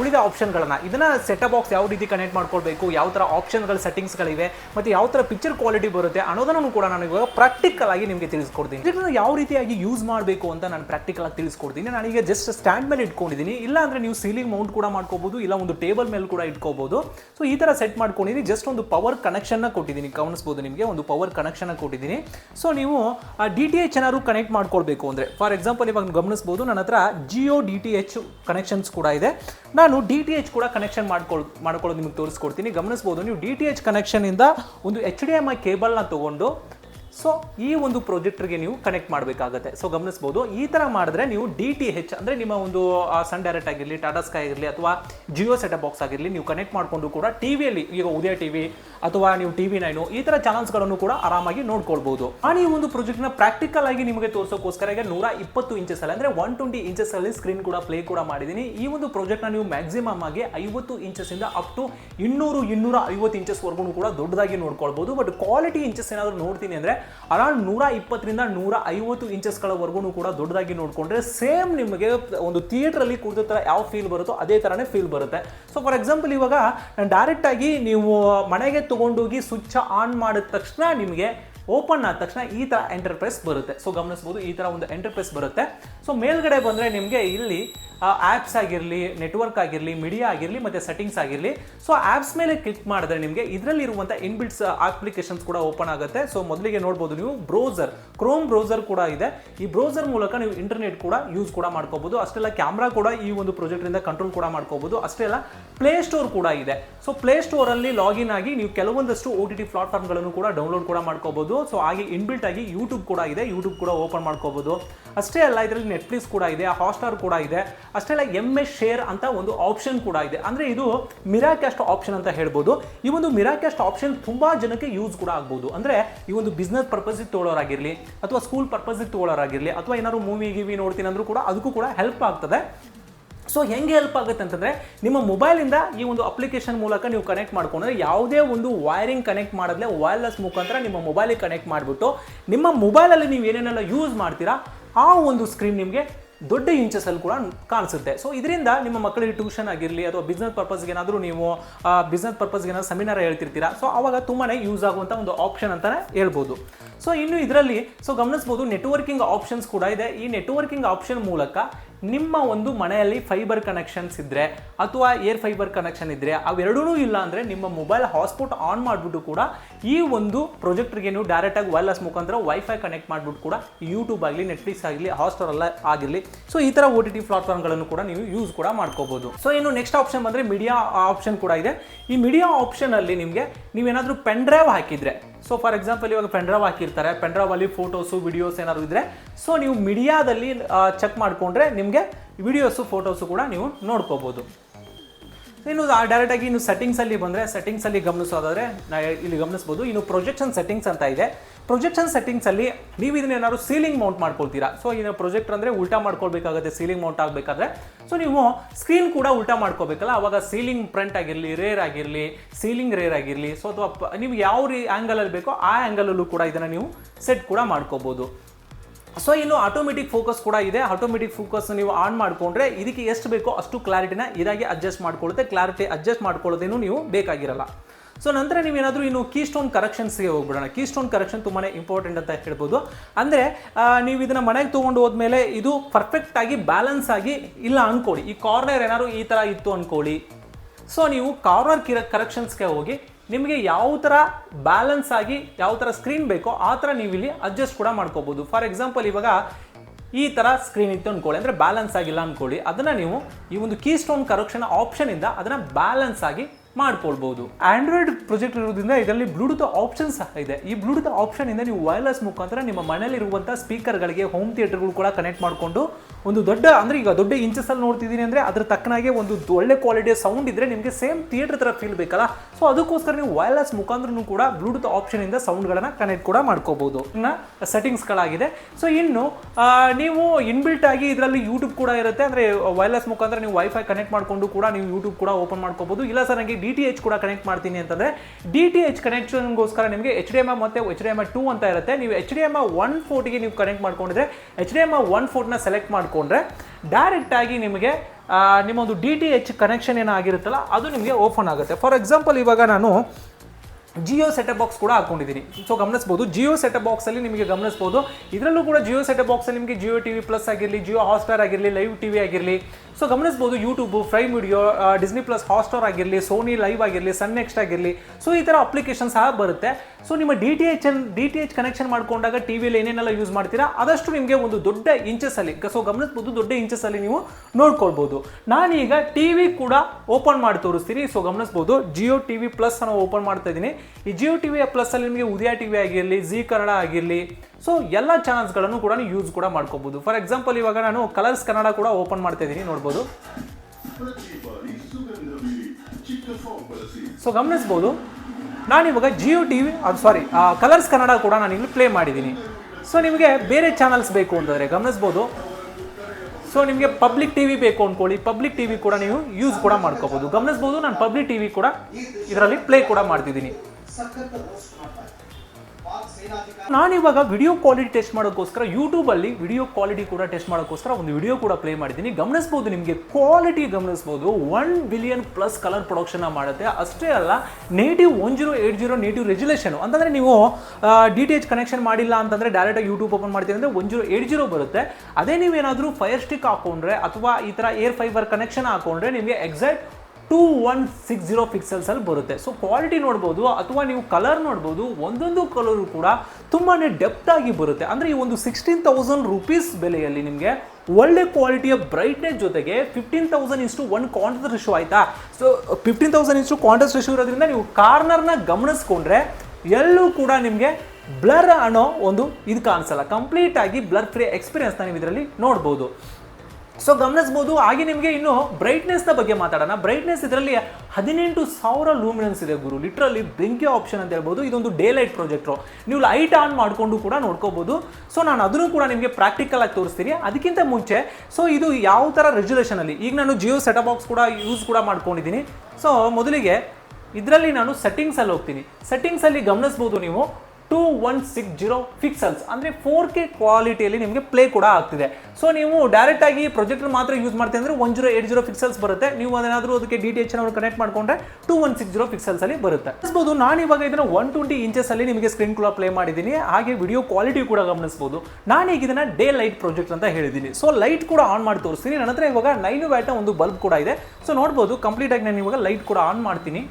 ಉಳಿದ ಆಪ್ಷನ್ಗಳನ್ನು ಇದನ್ನ ಸೆಟ್ ಬಾಕ್ಸ್ ಯಾವ ರೀತಿ ಕನೆಕ್ಟ್ ಮಾಡ್ಕೊಳ್ಬೇಕು, ಯಾವ ತರ ಆಪ್ಷನ್ಗಳ ಸೆಟ್ಟಿಂಗ್ಸ್ಗಳಿವೆ ಮತ್ತೆ ಯಾವ ತರ ಪಿಕ್ಚರ್ ಕ್ವಾಲಿಟಿ ಬರುತ್ತೆ ಅನ್ನೋದನ್ನು ಕೂಡ ನಾನು ಇವಾಗ ಪ್ರಾಕ್ಟಿಕಲ್ ಆಗಿ ನಿಮಗೆ ತಿಳಿಸ್ಕೊಡ್ತೀನಿ. ಇದನ್ನು ಯಾವ ರೀತಿಯಾಗಿ ಯೂಸ್ ಮಾಡಬೇಕು ಅಂತ ನಾನು ಪ್ರಾಕ್ಟಿಕಲ್ ಆಗಿ ತಿಳಿಸ್ಕೊಡ್ತೀನಿ. ಈಗ ಜಸ್ಟ್ ಸ್ಟ್ಯಾಂಡ್ ಮೇಲೆ ಇಟ್ಕೊಂಡಿದ್ದೀನಿ ಇಲ್ಲ ಅಂದರೆ ನೀವು ಸೀಲಿಂಗ್ ಮೌಂಟ್ ಕೂಡ ಮಾಡ್ಕೋಬಹುದು ಇಲ್ಲ ಒಂದು ಟೇಬಲ್ ಮೇಲೆ ಕೂಡ ಇಟ್ಕೋಬಹುದು ಸೊ ಈ ತರ ಸೆಟ್ ಮಾಡ್ಕೊಂಡಿದ್ದೀನಿ ಜಸ್ಟ್ ಒಂದು ಪವರ್ ಕನೆಕ್ಷನ್ ಕೊಟ್ಟಿದ್ದೀನಿ ಗಮನಿಸಬಹುದು ನಿಮಗೆ, ಒಂದು ಪವರ್ ಕನೆಕ್ಷನ್ ಕೊಟ್ಟಿದ್ದೀನಿ ಸೊ ನೀವು ಡಿ ಟಿ ಎಚ್ ಏನಾದ್ರು ಕನೆಕ್ಟ್ ಮಾಡ್ಕೊಳ್ಬೇಕು ಅಂದ್ರೆ ಫಾರ್ ಎಕ್ಸಾಂಪಲ್ ಇವಾಗ ನೀವು ಗಮನಿಸಬಹುದು ನನ್ನ ಹತ್ರ Jio D T H connections ಕೂಡ ಇದೆ. ನಾನು ಡಿ ಟಿ ಎಚ್ ಕೂಡ ಕನೆಕ್ಷನ್ ಮಾಡ್ಕೊಳ್, ಮಾಡ್ಕೊಳ್ಳೋದು ನಿಮಗೆ ತೋರಿಸ್ಕೊಡ್ತೀನಿ. ಗಮನಿಸಬಹುದು ನೀವು ಡಿ ಟಿ ಎಚ್ ಕನೆಕ್ಷನ್ ಇಂದ ಒಂದು ಎಚ್ ಡಿ ಎಂ ಐ ಕೇಬಲ್ನ ತಗೊಂಡು ಸೊ ಈ ಒಂದು ಪ್ರೊಜೆಕ್ಟರ್ಗೆ ನೀವು ಕನೆಕ್ಟ್ ಮಾಡಬೇಕಾಗುತ್ತೆ. ಸೊ ಗಮನಿಸಬಹುದು ಈ ತರ ಮಾಡಿದ್ರೆ ನೀವು ಡಿ ಟಿ ಹೆಚ್ ಅಂದ್ರೆ ನಿಮ್ಮ ಒಂದು ಸನ್ ಡೈರೆಕ್ಟ್ ಆಗಿರಲಿ ಟಾಟಾ ಸ್ಕೈ ಆಗಿರಲಿ ಅಥವಾ ಜಿಯೋ ಸೆಟಪ್ ಬಾಕ್ಸ್ ಆಗಿರಲಿ ನೀವು ಕನೆಕ್ಟ್ ಮಾಡಿಕೊಂಡು ಕೂಡ ಟಿವಿಯಲ್ಲಿ ಈಗ ಉದಯ ಟಿವಿ ಅಥವಾ ನೀವು ಟಿವಿ ನೈನು ಈ ಥರ ಚಾನಲ್ಸ್ಗಳನ್ನು ಕೂಡ ಆರಾಮಾಗಿ ನೋಡ್ಕೊಳ್ಬಹುದು ನಾನು ಈ ಒಂದು ಪ್ರಾಜೆಕ್ಟ್ನ ಪ್ರಾಕ್ಟಿಕಲ್ ಆಗಿ ನಿಮಗೆ ತೋರಿಸೋಕ್ಕೋಸ್ಕರ ಈಗ ನೂರ ಇಪ್ಪತ್ತು ಇಂಚಸ್ ಅಲ್ಲಿ ಅಂದ್ರೆ ಒನ್ ಟ್ವೆಂಟಿ ಇಂಚಸ್ ಅಲ್ಲಿ ಸ್ಕ್ರೀನ್ ಕೂಡ ಪ್ಲೇ ಕೂಡ ಮಾಡಿದ್ದೀನಿ. ಈ ಒಂದು ಪ್ರಾಜೆಕ್ಟ್ನ ನೀವು ಮ್ಯಾಕ್ಸಿಮಮ್ ಆಗಿ ಐವತ್ತು ಇಂಚಸ್ ಇಂದ ಅಪ್ ಟು ಇನ್ನೂರು ಇನ್ನೂರ ಐವತ್ತು ಇಂಚಸ್ ವರ್ಗೂ ಕೂಡ ದೊಡ್ಡದಾಗಿ ನೋಡ್ಕೊಳ್ಬಹುದು ಬಟ್ ಕ್ವಾಲಿಟಿ ಇಂಚಸ್ ಏನಾದರೂ ನೋಡ್ತೀನಿ ಅಂದ್ರೆ ಅರೌಂಡ್ ನೂರ ಇಪ್ಪತ್ತರಿಂದ ನೂರ ಐವತ್ತು ಇಂಚಸ್ಗಳವರೆಗೂ ಕೂಡ ದೊಡ್ಡದಾಗಿ ನೋಡ್ಕೊಂಡ್ರೆ ಸೇಮ್ ನಿಮಗೆ ಒಂದು ಥಿಯೇಟರ್ ಅಲ್ಲಿ ಕೂತ ಥರ ಯಾವ ಫೀಲ್ ಬರುತ್ತೋ ಅದೇ ಥರನೇ ಫೀಲ್ ಬರುತ್ತೆ. ಸೊ ಫಾರ್ ಎಕ್ಸಾಂಪಲ್ ಇವಾಗ ಡೈರೆಕ್ಟ್ ಆಗಿ ನೀವು ಮನೆಗೆ ತಗೊಂಡೋಗಿ ಸ್ವಿಚ್ ಆನ್ ಮಾಡಿದ ತಕ್ಷಣ ನಿಮಗೆ ಓಪನ್ ಆದ ತಕ್ಷಣ ಈ ತರ ಎಂಟರ್ಪ್ರೈಸ್ ಬರುತ್ತೆ. ಸೊ ಗಮನಿಸಬಹುದು, ಈ ತರ ಒಂದು ಎಂಟರ್ಪ್ರೈಸ್ ಬರುತ್ತೆ. ಸೊ ಮೇಲ್ಗಡೆ ಬಂದರೆ ನಿಮಗೆ ಇಲ್ಲಿ ಆ್ಯಪ್ಸ್ ಆಗಿರಲಿ ನೆಟ್ವರ್ಕ್ ಆಗಿರಲಿ ಮೀಡಿಯಾ ಆಗಿರಲಿ, ಮತ್ತು ಸೆಟ್ಟಿಂಗ್ಸ್ ಆಗಿರಲಿ. ಸೊ ಆ್ಯಪ್ಸ್ ಮೇಲೆ ಕ್ಲಿಕ್ ಮಾಡಿದ್ರೆ ನಿಮಗೆ ಇದರಲ್ಲಿ ಇರುವಂಥ ಇನ್ಬಿಲ್ಟ್ಸ್ ಅಪ್ಲಿಕೇಶನ್ಸ್ ಕೂಡ ಓಪನ್ ಆಗುತ್ತೆ. ಸೊ ಮೊದಲಿಗೆ ನೋಡ್ಬೋದು ನೀವು ಬ್ರೌಸರ್ ಕ್ರೋಮ್ ಬ್ರೌಸರ್ ಕೂಡ ಇದೆ. ಈ ಬ್ರೌಸರ್ ಮೂಲಕ ನೀವು ಇಂಟರ್ನೆಟ್ ಕೂಡ ಯೂಸ್ ಕೂಡ ಮಾಡ್ಕೋಬೋದು. ಅಷ್ಟೆಲ್ಲ ಕ್ಯಾಮ್ರಾ ಕೂಡ ಈ ಒಂದು ಪ್ರೊಜೆಕ್ಟಿಂದ ಕಂಟ್ರೋಲ್ ಕೂಡ ಮಾಡ್ಕೋಬೋದು. ಅಷ್ಟೇ ಅಲ್ಲ ಪ್ಲೇ ಸ್ಟೋರ್ ಕೂಡ ಇದೆ. ಸೊ ಪ್ಲೇ ಸ್ಟೋರ್ ಅಲ್ಲಿ ಲಾಗಿನ್ ಆಗಿ ನೀವು ಕೆಲವೊಂದಷ್ಟು ಓ ಟಿ ಟಿ ಪ್ಲಾಟ್ಫಾರ್ಮ್ಗಳನ್ನು ಕೂಡ ಡೌನ್ಲೋಡ್ ಕೂಡ ಮಾಡ್ಕೋಬೋದು. ಸೊ ಹಾಗೆ ಇನ್ಬಿಲ್ಟ್ ಆಗಿ ಯೂಟ್ಯೂಬ್ ಕೂಡ ಇದೆ. ಯೂಟ್ಯೂಬ್ ಕೂಡ ಓಪನ್ ಮಾಡ್ಕೋಬಹುದು ಅಷ್ಟೇ ಅಲ್ಲ, ಇದರಲ್ಲಿ ನೆಟ್ಫ್ಲಿಕ್ಸ್ ಕೂಡ ಇದೆ ಹಾಟ್ಸ್ಟಾರ್ ಕೂಡ ಇದೆ. ಅಷ್ಟೇ ಅಲ್ಲ ಎಂ ಎಸ್ ಶೇರ್ ಅಂತ ಒಂದು ಆಪ್ಷನ್ ಕೂಡ ಇದೆ. ಅಂದರೆ ಇದು ಮಿರಾಕ್ಯಾಸ್ಟ್ ಆಪ್ಷನ್ ಅಂತ ಹೇಳ್ಬೋದು. ಈ ಒಂದು ಮಿರಾಕ್ಯಾಸ್ಟ್ ಆಪ್ಷನ್ ತುಂಬ ಜನಕ್ಕೆ ಯೂಸ್ ಕೂಡ ಆಗ್ಬೋದು. ಅಂದರೆ ಈ ಒಂದು ಬಿಸ್ನೆಸ್ ಪರ್ಪಸ್ಗೆ ತೊಗೊಳೋರಾಗಿರಲಿ ಅಥವಾ ಸ್ಕೂಲ್ ಪರ್ಪಸ್ಗೆ ತೊಗೊಳೋರಾಗಿರಲಿ ಅಥವಾ ಏನಾದ್ರು ಮೂವಿ ಗಿವಿ ನೋಡ್ತೀನಿ ಅಂದರೂ ಕೂಡ ಅದಕ್ಕೂ ಕೂಡ ಹೆಲ್ಪ್ ಆಗ್ತದೆ. ಸೊ ಹೆಂಗೆ ಹೆಲ್ಪ್ ಆಗುತ್ತೆ ಅಂತಂದರೆ, ನಿಮ್ಮ ಮೊಬೈಲಿಂದ ಈ ಒಂದು ಅಪ್ಲಿಕೇಶನ್ ಮೂಲಕ ನೀವು ಕನೆಕ್ಟ್ ಮಾಡ್ಕೊಂಡ್ರೆ ಯಾವುದೇ ಒಂದು ವೈರಿಂಗ್ ಕನೆಕ್ಟ್ ಮಾಡಿದ್ರೆ ವೈರ್ಲೆಸ್ ಮುಖಾಂತರ ನಿಮ್ಮ ಮೊಬೈಲಿಗೆ ಕನೆಕ್ಟ್ ಮಾಡಿಬಿಟ್ಟು, ನಿಮ್ಮ ಮೊಬೈಲಲ್ಲಿ ನೀವು ಏನೇನೆಲ್ಲ ಯೂಸ್ ಮಾಡ್ತೀರಾ ಆ ಒಂದು ಸ್ಕ್ರೀನ್ ನಿಮಗೆ ದೊಡ್ಡ ಇಂಚಸ್ ಅಲ್ಲಿ ಕೂಡ ಕಾಣಿಸುತ್ತೆ. ಸೊ ಇದರಿಂದ ನಿಮ್ಮ ಮಕ್ಕಳಿಗೆ ಟ್ಯೂಷನ್ ಆಗಿರಲಿ ಅಥವಾ ಬಿಸ್ನೆಸ್ ಪರ್ಪಸ್ಗೆ ಏನಾದರೂ ನೀವು ಬಿಸ್ನೆಸ್ ಪರ್ಪಸ್ಗೆ ಏನಾದ್ರು ಸೆಮಿನಾರ್ ಹೇಳ್ತಿರ್ತೀರಾ ಸೊ ಅವಾಗ ತುಂಬಾ ಯೂಸ್ ಆಗುವಂಥ ಒಂದು ಆಪ್ಷನ್ ಅಂತಲೇ ಹೇಳ್ಬೋದು. ಸೊ ಇನ್ನು ಇದರಲ್ಲಿ ಸೊ ಗಮನಿಸ್ಬೋದು ನೆಟ್ವರ್ಕಿಂಗ್ ಆಪ್ಷನ್ಸ್ ಕೂಡ ಇದೆ. ಈ ನೆಟ್ವರ್ಕಿಂಗ್ ಆಪ್ಷನ್ ಮೂಲಕ ನಿಮ್ಮ ಒಂದು ಮನೆಯಲ್ಲಿ ಫೈಬರ್ ಕನೆಕ್ಷನ್ಸ್ ಇದ್ದರೆ ಅಥವಾ ಏರ್ ಫೈಬರ್ ಕನೆಕ್ಷನ್ ಇದ್ದರೆ ಅವೆರಡೂ ಇಲ್ಲ ಅಂದ್ರೆ ನಿಮ್ಮ ಮೊಬೈಲ್ ಹಾಟ್ಸ್ಪಾಟ್ ಆನ್ ಮಾಡಿಬಿಟ್ಟು ಕೂಡ ಈ ಒಂದು ಪ್ರೊಜೆಕ್ಟ್ರಿಗೆ ನೀವು ಡೈರೆಕ್ಟ್ ಆಗಿ ವೈರ್ಲೆಸ್ ಮುಖಾಂತರ ವೈಫೈ ಕನೆಕ್ಟ್ ಮಾಡಿಬಿಟ್ಟು ಕೂಡ ಯೂಟ್ಯೂಬ್ ಆಗಲಿ ನೆಟ್ಫ್ಲಿಕ್ಸ್ ಆಗಲಿ ಹಾಟ್ಸ್ಟಾರ್ ಎಲ್ಲ ಆಗಿರಲಿ. ಸೊ ಈ ತರ ಓ ಟಿ ಟಿ ಪ್ಲಾಟ್ಫಾರ್ಮ್ಗಳನ್ನು ಕೂಡ ನೀವು ಯೂಸ್ ಕೂಡ ಮಾಡ್ಕೋಬೋದು. ಸೊ ಇನ್ನು ನೆಕ್ಸ್ಟ್ ಆಪ್ಷನ್ ಬಂದ್ರೆ ಮೀಡಿಯಾ ಆಪ್ಷನ್ ಕೂಡ ಇದೆ. ಈ ಮೀಡಿಯಾ ಆಪ್ಷನ್ ಅಲ್ಲಿ ನಿಮಗೆ ನೀವೇನಾದರೂ ಪೆನ್ ಡ್ರೈವ್ ಹಾಕಿದ್ರೆ ಸೊ ಫಾರ್ ಎಕ್ಸಾಂಪಲ್ ಇವಾಗ ಪೆನ್ ಡ್ರೈವ್ ಹಾಕಿರ್ತಾರೆ ಅಲ್ಲಿ ಫೋಟೋಸು ವಿಡಿಯೋಸ್ ಏನಾದ್ರು ಇದ್ರೆ ಸೊ ನೀವು ಮೀಡಿಯಾದಲ್ಲಿ ಚೆಕ್ ಮಾಡಿಕೊಂಡ್ರೆ ನಿಮಗೆ ವಿಡಿಯೋಸು ಫೋಟೋಸು ಕೂಡ ನೀವು ನೋಡ್ಕೋಬಹುದು ಇನ್ನು ಡೈರೆಕ್ಟ್ ಆಗಿ ಇನ್ನು ಸೆಟ್ಟಿಂಗ್ಸ್ ಅಲ್ಲಿ ಬಂದ್ರೆ ಸೆಟ್ಟಿಂಗ್ಸ್ ಅಲ್ಲಿ ಗಮನಿಸೋದಾದ್ರೆ, ನಾ ಇಲ್ಲಿ ಗಮನಿಸಬಹುದು ಇನ್ನು ಪ್ರೊಜೆಕ್ಷನ್ ಸೆಟ್ಟಿಂಗ್ಸ್ ಅಂತ ಇದೆ. ಪ್ರೊಜೆಕ್ಷನ್ ಸೆಟ್ಟಿಂಗ್ಸ್ ಅಲ್ಲಿ ನೀವು ಇದನ್ನ ಏನಾದ್ರು ಸೀಲಿಂಗ್ ಮೌಂಟ್ ಮಾಡ್ಕೊಳ್ತೀರಾ. ಸೊ ಇನ್ನು ಪ್ರೊಜೆಕ್ಟರ್ ಅಂದ್ರೆ ಉಲ್ಟಾ ಮಾಡ್ಕೊಳ್ಬೇಕಾಗುತ್ತೆ ಸೀಲಿಂಗ್ ಮೌಂಟ್ ಆಗಬೇಕಾದ್ರೆ. ಸೊ ನೀವು ಸ್ಕ್ರೀನ್ ಕೂಡ ಉಲ್ಟಾ ಮಾಡ್ಕೋಬೇಕಲ್ಲ. ಅವಾಗ ಸೀಲಿಂಗ್ ಫ್ರಂಟ್ ಆಗಿರಲಿ ರೇರ್ ಆಗಿರಲಿ ಸೀಲಿಂಗ್ ರೇರ್ ಆಗಿರಲಿ. ಸೊ ಅಥವಾ ನೀವು ಯಾವ ರೀ ಆ್ಯಂಗಲಲ್ಲಿ ಬೇಕೋ ಆ ಆ್ಯಂಗಲಲ್ಲೂ ಕೂಡ ಇದನ್ನ ನೀವು ಸೆಟ್ ಕೂಡ ಮಾಡ್ಕೋಬಹುದು ಸೊ ಇನ್ನು ಆಟೋಮೆಟಿಕ್ ಫೋಕಸ್ ಕೂಡ ಇದೆ. ಆಟೋಮೆಟಿಕ್ ಫೋಕಸ್ ನೀವು ಆನ್ ಮಾಡಿಕೊಂಡ್ರೆ ಇದಕ್ಕೆ ಎಷ್ಟು ಬೇಕೋ ಅಷ್ಟು ಕ್ಲಾರಿಟಿನ ಇದಾಗಿ ಅಡ್ಜಸ್ಟ್ ಮಾಡ್ಕೊಳ್ಳುತ್ತೆ. ಕ್ಲಾರಿಟಿ ಅಡ್ಜಸ್ಟ್ ಮಾಡ್ಕೊಳ್ಳೋದೇನು ನೀವು ಬೇಕಾಗಿರಲ್ಲ. ಸೊ ನಂತರ ನೀವೇನಾದರೂ ಇನ್ನು ಕೀ ಸ್ಟೋನ್ ಕರೆಕ್ಷನ್ಸ್ಗೆ ಹೋಗ್ಬಿಡೋಣ. ಕೀಸ್ಟೋನ್ ಕರೆಕ್ಷನ್ ತುಂಬಾ ಇಂಪಾರ್ಟೆಂಟ್ ಅಂತ ಹೇಳ್ಬೋದು. ಅಂದರೆ ನೀವು ಇದನ್ನು ಮನೆಗೆ ತೊಗೊಂಡು ಹೋದ್ಮೇಲೆ ಇದು ಪರ್ಫೆಕ್ಟಾಗಿ ಬ್ಯಾಲೆನ್ಸ್ ಆಗಿ ಇಲ್ಲ ಅಂದ್ಕೊಳ್ಳಿ ಈ ಕಾರ್ನರ್ ಏನಾದ್ರು ಈ ಥರ ಇತ್ತು ಅಂದ್ಕೊಳ್ಳಿ ಸೊ ನೀವು ಕಾರ್ನರ್ ಕಿರ ಕರೆಕ್ಷನ್ಸ್ಗೆ ಹೋಗಿ ನಿಮಗೆ ಯಾವ ಥರ ಬ್ಯಾಲೆನ್ಸ್ ಆಗಿ ಯಾವ ಥರ ಸ್ಕ್ರೀನ್ ಬೇಕೋ ಆ ಥರ ನೀವು ಇಲ್ಲಿ ಅಡ್ಜಸ್ಟ್ ಕೂಡ ಮಾಡ್ಕೋಬಹುದು ಫಾರ್ ಎಕ್ಸಾಂಪಲ್ ಇವಾಗ ಈ ಥರ ಸ್ಕ್ರೀನ್ ಇತ್ತು ಅಂದ್ಕೊಳ್ಳಿ ಅಂದರೆ ಬ್ಯಾಲೆನ್ಸ್ ಆಗಿಲ್ಲ ಅನ್ಕೊಳ್ಳಿ. ಅದನ್ನು ನೀವು ಈ ಒಂದು ಕೀ ಸ್ಟೋನ್ ಕರೆಕ್ಷನ್ ಆಪ್ಷನಿಂದ ಅದನ್ನು ಬ್ಯಾಲೆನ್ಸ್ ಆಗಿ ಮಾಡ್ಕೊಳ್ಬಹುದು ಆಂಡ್ರಾಯ್ಡ್ ಪ್ರೊಜೆಕ್ಟ್ ಇರೋದ್ರಿಂದ ಇದರಲ್ಲಿ ಬ್ಲೂಟೂತ್ ಆಪ್ಷನ್ ಸಹ ಇದೆ. ಈ ಬ್ಲೂಟೂತ್ ಆಪ್ಷನ್ ಇಂದ ನೀವು ವೈರ್ಲೆಸ್ ಮುಖಾಂತರ ನಿಮ್ಮ ಮನೆಯಲ್ಲಿರುವಂಥ ಸ್ಪೀಕರ್ಗಳಿಗೆ ಹೋಮ್ ಥಿಯೇಟರ್ಗಳು ಕೂಡ ಕನೆಕ್ಟ್ ಮಾಡಿಕೊಂಡು ಒಂದು ದೊಡ್ಡ, ಅಂದರೆ ಈಗ ದೊಡ್ಡ ಇಂಚಸಲ್ಲಿ ನೋಡ್ತಿದ್ದೀನಿ ಅಂದರೆ ಅದ್ರ ತಕ್ಕನಾಗೆ ಒಂದು ಒಳ್ಳೆ ಕ್ವಾಲಿಟಿಯ ಸೌಂಡ್ ಇದ್ದರೆ ನಿಮಗೆ ಸೇಮ್ ಥಿಯೇಟರ್ ಥರ ಫೀಲ್ ಬೇಕಲ್ಲ. ಸೊ ಅದಕ್ಕೋಸ್ಕರ ನೀವು ವೈರ್ಲೆಸ್ ಮುಖಾಂತರ ಕೂಡ ಬ್ಲೂಟೂತ್ ಆಪ್ಷನಿಂದ ಸೌಂಡ್ಗಳನ್ನು ಕನೆಕ್ಟ್ ಕೂಡ ಮಾಡ್ಕೋಬಹುದು ಇನ್ನು ಸೆಟ್ಟಿಂಗ್ಸ್ಗಳಾಗಿದೆ ಸೊ ಇನ್ನು ನೀವು ಇನ್ಬಿಲ್ಟ್ ಆಗಿ ಇದರಲ್ಲಿ ಯೂಟ್ಯೂಬ್ ಕೂಡ ಇರುತ್ತೆ. ಅಂದರೆ ವೈರ್ಲೆಸ್ ಮುಖಾಂತರ ನೀವು ವೈಫೈ ಕನೆಕ್ಟ್ ಮಾಡಿಕೊಂಡು ಕೂಡ ನೀವು ಯೂಟ್ಯೂಬ್ ಕೂಡ ಓಪನ್ ಮಾಡ್ಕೋಬಹುದು ಇಲ್ಲ ಸರ್ ನನಗೆ ಡಿ ಟಿ ಎಚ್ ಕೂಡ ಕನೆಕ್ಟ್ ಮಾಡ್ತೀನಿ ಅಂತಂದರೆ ಡಿ ಟಿ ಎಚ್ ಕನೆಕ್ಷನ್ಗೋಸ್ಕರ ನಿಮಗೆ ಎಚ್ ಡಿ ಎಂ ಮತ್ತು ಎಚ್ ಡಿ ಎಂ ಟೂ ಅಂತ ಇರುತ್ತೆ. ನೀವು ಎಚ್ ಡಿ ಎಂ ಒನ್ ಫೋರ್ಟಿಗೆ ನೀವು ಕನೆಕ್ಟ್ ಮಾಡ್ಕೊಂಡಿದ್ರೆ ಎಚ್ ಡಿ ಎಂ ಒನ್ ಫೋರ್ಟ್ನ ಸೆಲೆಕ್ಟ್ ಮಾಡ್ಕೊಂಡ್ರೆ ಡೈರೆಕ್ಟ್ ಆಗಿ ನಿಮಗೆ ನಿಮ್ಮೊಂದು ಡಿ ಟಿ ಎಚ್ ಕನೆಕ್ಷನ್ ಏನಾಗಿರುತ್ತಲ್ಲ, ಅದು ನಿಮಗೆ ಓಪನ್ ಆಗುತ್ತೆ. ಫಾರ್ ಎಕ್ಸಾಂಪಲ್ ಇವಾಗ ನಾನು ಜಿಯೋ ಸೆಟಪ್ ಬಾಕ್ಸ್ ಕೂಡ ಹಾಕೊಂಡಿದ್ದೀನಿ. ಸೊ ಗಮನಿಸ್ಬೋದು ಜಿಯೋ ಸೆಟಪ್ ಬಾಕ್ಸಲ್ಲಿ ನಿಮಗೆ ಗಮನಿಸ್ಬೋದು. ಇದರಲ್ಲೂ ಕೂಡ ಜಿಯೋ ಸೆಟಪ್ ಬಾಕ್ಸಲ್ಲಿ ನಿಮಗೆ ಜಿಯೋ ಟಿ ವಿ ಪ್ಲಸ್ ಆಗಿರಲಿ ಜಿಯೋ ಹಾಟ್ಸ್ಟಾರ್ ಆಗಿರಲಿ ಲೈವ್ ಟಿವಿ ಆಗಿರಲಿ ಸೊ ಗಮನಿಸ್ಬೋದು YouTube Prime Video Disney plus Hotstar ಆಗಿರಲಿ ಸೋನಿ ಲೈವ್ ಆಗಿರಲಿ ಸನ್ ನೆಕ್ಸ್ಟ್ ಆಗಿರಲಿ. ಸೊ ಈ ಥರ ಅಪ್ಲಿಕೇಶನ್ ಸಹ ಬರುತ್ತೆ. ಸೊ ನಿಮ್ಮ D T H D T H connection ಮಾಡ್ಕೊಂಡಾಗ ಟಿವಿಯಲ್ಲಿ ಏನೇನೆಲ್ಲ ಯೂಸ್ ಮಾಡ್ತೀರಾ, ಅದಷ್ಟು ನಿಮಗೆ ಒಂದು ದೊಡ್ಡ ಇಂಚಸ್ ಅಲ್ಲಿ ಸೊ ಗಮನಿಸ್ಬೋದು ದೊಡ್ಡ ಇಂಚಸ್ ಅಲ್ಲಿ ನೀವು ನೋಡ್ಕೊಳ್ಬೋದು. ನಾನೀಗ ಟಿವಿ ಕೂಡ ಓಪನ್ ಮಾಡಿ ತೋರಿಸ್ತೀನಿ. ಸೊ ಗಮನಿಸ್ಬೋದು ಜಿಯೋ ಟಿವಿ ಪ್ಲಸ್ ಅನ್ನು ಓಪನ್ ಮಾಡ್ತಾ ಇದ್ದೀನಿ. ಈ ಜಿಯೋ ಟಿವಿ ಪ್ಲಸ್ ಅಲ್ಲಿ ನಿಮಗೆ ಉದಯ ಟಿವಿ ಆಗಿರಲಿ ಜಿ ಕನ್ನಡ ಆಗಿರಲಿ ಸೊ ಎಲ್ಲ ಚಾನಲ್ಸ್ಗಳನ್ನು ಕೂಡ ಯೂಸ್ ಕೂಡ ಮಾಡ್ಕೋಬಹುದು ಫಾರ್ ಎಕ್ಸಾಂಪಲ್ ಇವಾಗ ನಾನು ಕಲರ್ಸ್ ಕನ್ನಡ ಕೂಡ ಓಪನ್ ಮಾಡ್ತಾ ಇದ್ದೀನಿ, ನೋಡ್ಬೋದು. ಸೊ ಗಮನಿಸ್ಬೋದು. ನಾನಿವಾಗ Jio T V sorry Colors Kannada ಕೂಡ ನಾನು ಇಲ್ಲಿ ಪ್ಲೇ ಮಾಡಿದ್ದೀನಿ. ಸೊ ನಿಮಗೆ ಬೇರೆ ಚಾನಲ್ಸ್ ಬೇಕು ಅಂತಂದರೆ ಗಮನಿಸ್ಬೋದು. ಸೊ ನಿಮಗೆ ಪಬ್ಲಿಕ್ ಟಿ ವಿ ಬೇಕು ಅಂದ್ಕೊಳ್ಳಿ ಪಬ್ಲಿಕ್ ಟಿ ವಿ ಕೂಡ ನೀವು ಯೂಸ್ ಕೂಡ ಮಾಡ್ಕೋಬೋದು. ಗಮನಿಸ್ಬೋದು, ನಾನು ಪಬ್ಲಿಕ್ ಟಿವಿ ಕೂಡ ಇದರಲ್ಲಿ ಪ್ಲೇ ಕೂಡ ಮಾಡ್ತಿದ್ದೀನಿ. ನಾನಿವಾಗ ವಿಡಿಯೋ ಕ್ವಾಲಿಟಿ ಟೆಸ್ಟ್ ಮಾಡೋಕ್ಕೋಸ್ಕರ ಯೂಟ್ಯೂಬಲ್ಲಿ ವಿಡಿಯೋ ಕ್ವಾಲಿಟಿ ಕೂಡ ಟೆಸ್ಟ್ ಮಾಡೋಕ್ಕೋಸ್ಕರ ಒಂದು ವಿಡಿಯೋ ಕೂಡ ಪ್ಲೇ ಮಾಡಿದ್ದೀನಿ. ಗಮನಿಸ್ಬೋದು ನಿಮಗೆ ಕ್ವಾಲಿಟಿ ಗಮನಿಸ್ಬೋದು. One billion plus colour production ಮಾಡುತ್ತೆ. ಅಷ್ಟೇ ಅಲ್ಲ native one zero eight zero native resolution ಅಂತಂದರೆ ನೀವು ಡಿ ಟಿ ಎಚ್ ಕನೆಕ್ಷನ್ ಮಾಡಿಲ್ಲ ಅಂತಂದರೆ ಡೈರೆಕ್ಟಾಗಿ ಯೂಟ್ಯೂಬ್ ಓಪನ್ ಮಾಡ್ತೀನಿ ಅಂದರೆ ಒನ್ ಜೀರೋ ಏಟ್ ಜೀರೋ ಬರುತ್ತೆ. ಅದೇ ನೀವೇನಾದರೂ ಫೈರ್ ಸ್ಟಿಕ್ ಹಾಕೊಂಡ್ರೆ ಅಥವಾ ಈ ಥರ ಏರ್ ಫೈಬರ್ ಕನೆಕ್ಷನ್ ಹಾಕೊಂಡ್ರೆ ನಿಮಗೆ exact two one six zero ಪಿಕ್ಸೆಲ್ಸಲ್ಲಿ ಬರುತ್ತೆ. ಸೊ ಕ್ವಾಲಿಟಿ ನೋಡ್ಬೋದು, ಅಥವಾ ನೀವು ಕಲರ್ ನೋಡ್ಬೋದು, ಒಂದೊಂದು ಕಲರು ಕೂಡ ತುಂಬಾ ಡೆಪ್ತ್ ಆಗಿ ಬರುತ್ತೆ. ಅಂದರೆ ಈ ಒಂದು ಸಿಕ್ಸ್ಟೀನ್ ತೌಸಂಡ್ ರುಪೀಸ್ ಬೆಲೆಯಲ್ಲಿ ನಿಮಗೆ ಒಳ್ಳೆ ಕ್ವಾಲಿಟಿಯ ಬ್ರೈಟ್ನೆಸ್ ಜೊತೆಗೆ ಫಿಫ್ಟೀನ್ ತೌಸಂಡ್ ಇಷ್ಟು ಒನ್ ಕಾಂಟ್ರಸ್ ರಿಶ್ಯೂ ಆಯಿತಾ? ಸೊ ಫಿಫ್ಟೀನ್ ತೌಸಂಡ್ ಇಷ್ಟು ಕಾಂಟ್ರಸ್ ರಿಶ್ಯೂ ಇರೋದ್ರಿಂದ ನೀವು ಕಾರ್ನರ್ನ ಗಮನಿಸ್ಕೊಂಡ್ರೆ ಎಲ್ಲೂ ಕೂಡ ನಿಮಗೆ ಬ್ಲರ್ ಅನ್ನೋ ಒಂದು ಇದು ಕಾಣಿಸಲ್ಲ. ಕಂಪ್ಲೀಟಾಗಿ ಬ್ಲರ್ ಫ್ರೀ ಎಕ್ಸ್ಪೀರಿಯನ್ಸ್ನ ನೀವು ಇದರಲ್ಲಿ ನೋಡ್ಬೋದು. ಸೊ ಗಮನಿಸ್ಬೋದು ಹಾಗೆ ನಿಮಗೆ ಇನ್ನು ಬ್ರೈಟ್ನೆಸ್ನ ಬಗ್ಗೆ ಮಾತಾಡೋಣ. ಬ್ರೈಟ್ನೆಸ್ ಇದರಲ್ಲಿ ಹದಿನೆಂಟು ಸಾವಿರ ಲೂಮಿನೆನ್ಸ್ ಇದೆ ಗುರು. ಲಿಟ್ರಲಿ ಬೆಂಕಿ ಆಪ್ಷನ್ ಅಂತ ಹೇಳ್ಬೋದು. ಇದೊಂದು ಡೇ ಲೈಟ್ ಪ್ರಾಜೆಕ್ಟ್ರು ನೀವು ಲೈಟ್ ಆನ್ ಮಾಡಿಕೊಂಡು ಕೂಡ ನೋಡ್ಕೋಬೋದು ಸೊ ನಾನು ಅದನ್ನು ಕೂಡ ನಿಮಗೆ ಪ್ರಾಕ್ಟಿಕಲ್ ಆಗಿ ತೋರಿಸ್ತೀನಿ. ಅದಕ್ಕಿಂತ ಮುಂಚೆ, ಸೊ ಇದು ಯಾವ ಥರ ರೆಜುಲೇಷನಲ್ಲಿ ಈಗ ನಾನು ಜಿಯೋ ಸೆಟಪ್ ಬಾಕ್ಸ್ ಕೂಡ ಯೂಸ್ ಕೂಡ ಮಾಡ್ಕೊಂಡಿದ್ದೀನಿ. ಸೊ ಮೊದಲಿಗೆ ಇದರಲ್ಲಿ ನಾನು ಸೆಟ್ಟಿಂಗ್ಸಲ್ಲಿ ಹೋಗ್ತೀನಿ. ಸೆಟ್ಟಿಂಗ್ಸಲ್ಲಿ ಗಮನಿಸ್ಬೋದು ನೀವು. Two one six zero pixels ಅಂದರೆ ಫೋರ್ ಕೆ ಕ್ವಾಲಿಟಿಯಲ್ಲಿ ನಿಮಗೆ ಪ್ಲೇ ಕೂಡ ಆಗ್ತಿದೆ. ಸೊ ನೀವು ಡೈರೆಕ್ಟ್ ಆಗಿ ಪ್ರೊಜೆಕ್ಟರ್ ಮಾತ್ರ ಯೂಸ್ ಮಾಡ್ತೀವಿ ಅಂದರೆ one zero eight zero pixels ಬರುತ್ತೆ. ನೀವು ಅದೇನಾದರೂ ಅದಕ್ಕೆ ಡಿ ಟಿ ಎಚ್ ನಾವು ಕನೆಕ್ಟ್ ಮಾಡ್ಕೊಂಡ್ರೆ two one six zero pixels ಅಲ್ಲಿ ಬರುತ್ತೆ. ಗಮನಿಸ್ಬೋದು ನಾನು ಇವಾಗ ಇದನ್ನ ಒನ್ ಟ್ವೆಂಟಿ ಇಂಚಸ್ ಅಲ್ಲಿ ನಿಮಗೆ ಸ್ಕ್ರೀನ್ ಕೂಡ ಪ್ಲೇ ಮಾಡಿದ್ದೀನಿ. ಹಾಗೆ ವಿಡಿಯೋ ಕ್ವಾಲಿಟಿ ಕೂಡ ಗಮನಿಸ್ಬೋದು. ನಾನು ಈಗ ಇದನ್ನ ಡೇ ಲೈಟ್ ಪ್ರಾಜೆಕ್ಟ್ ಅಂತ ಹೇಳಿದ್ದೀನಿ. ಸೊ ಲೈಟ್ ಕೂಡ ಆನ್ ಮಾಡಿ ತೋರಿಸ್ತೀನಿ. ನನ್ನ ಹತ್ರ ಇವಾಗ ನೈನ್ ವ್ಯಾಟ್ ಒಂದು ಬಲ್ಬ್ ಕೂಡ ಇದೆ. ಸೊ ನೋಡ್ಬೋದು ಕಂಪ್ಲೀಟ್ ಆಗಿ ನಾನು ಇವಾಗ ಲೈಟ್ ಕೂಡ ಆನ್ ಮಾಡ್ತೀನಿ.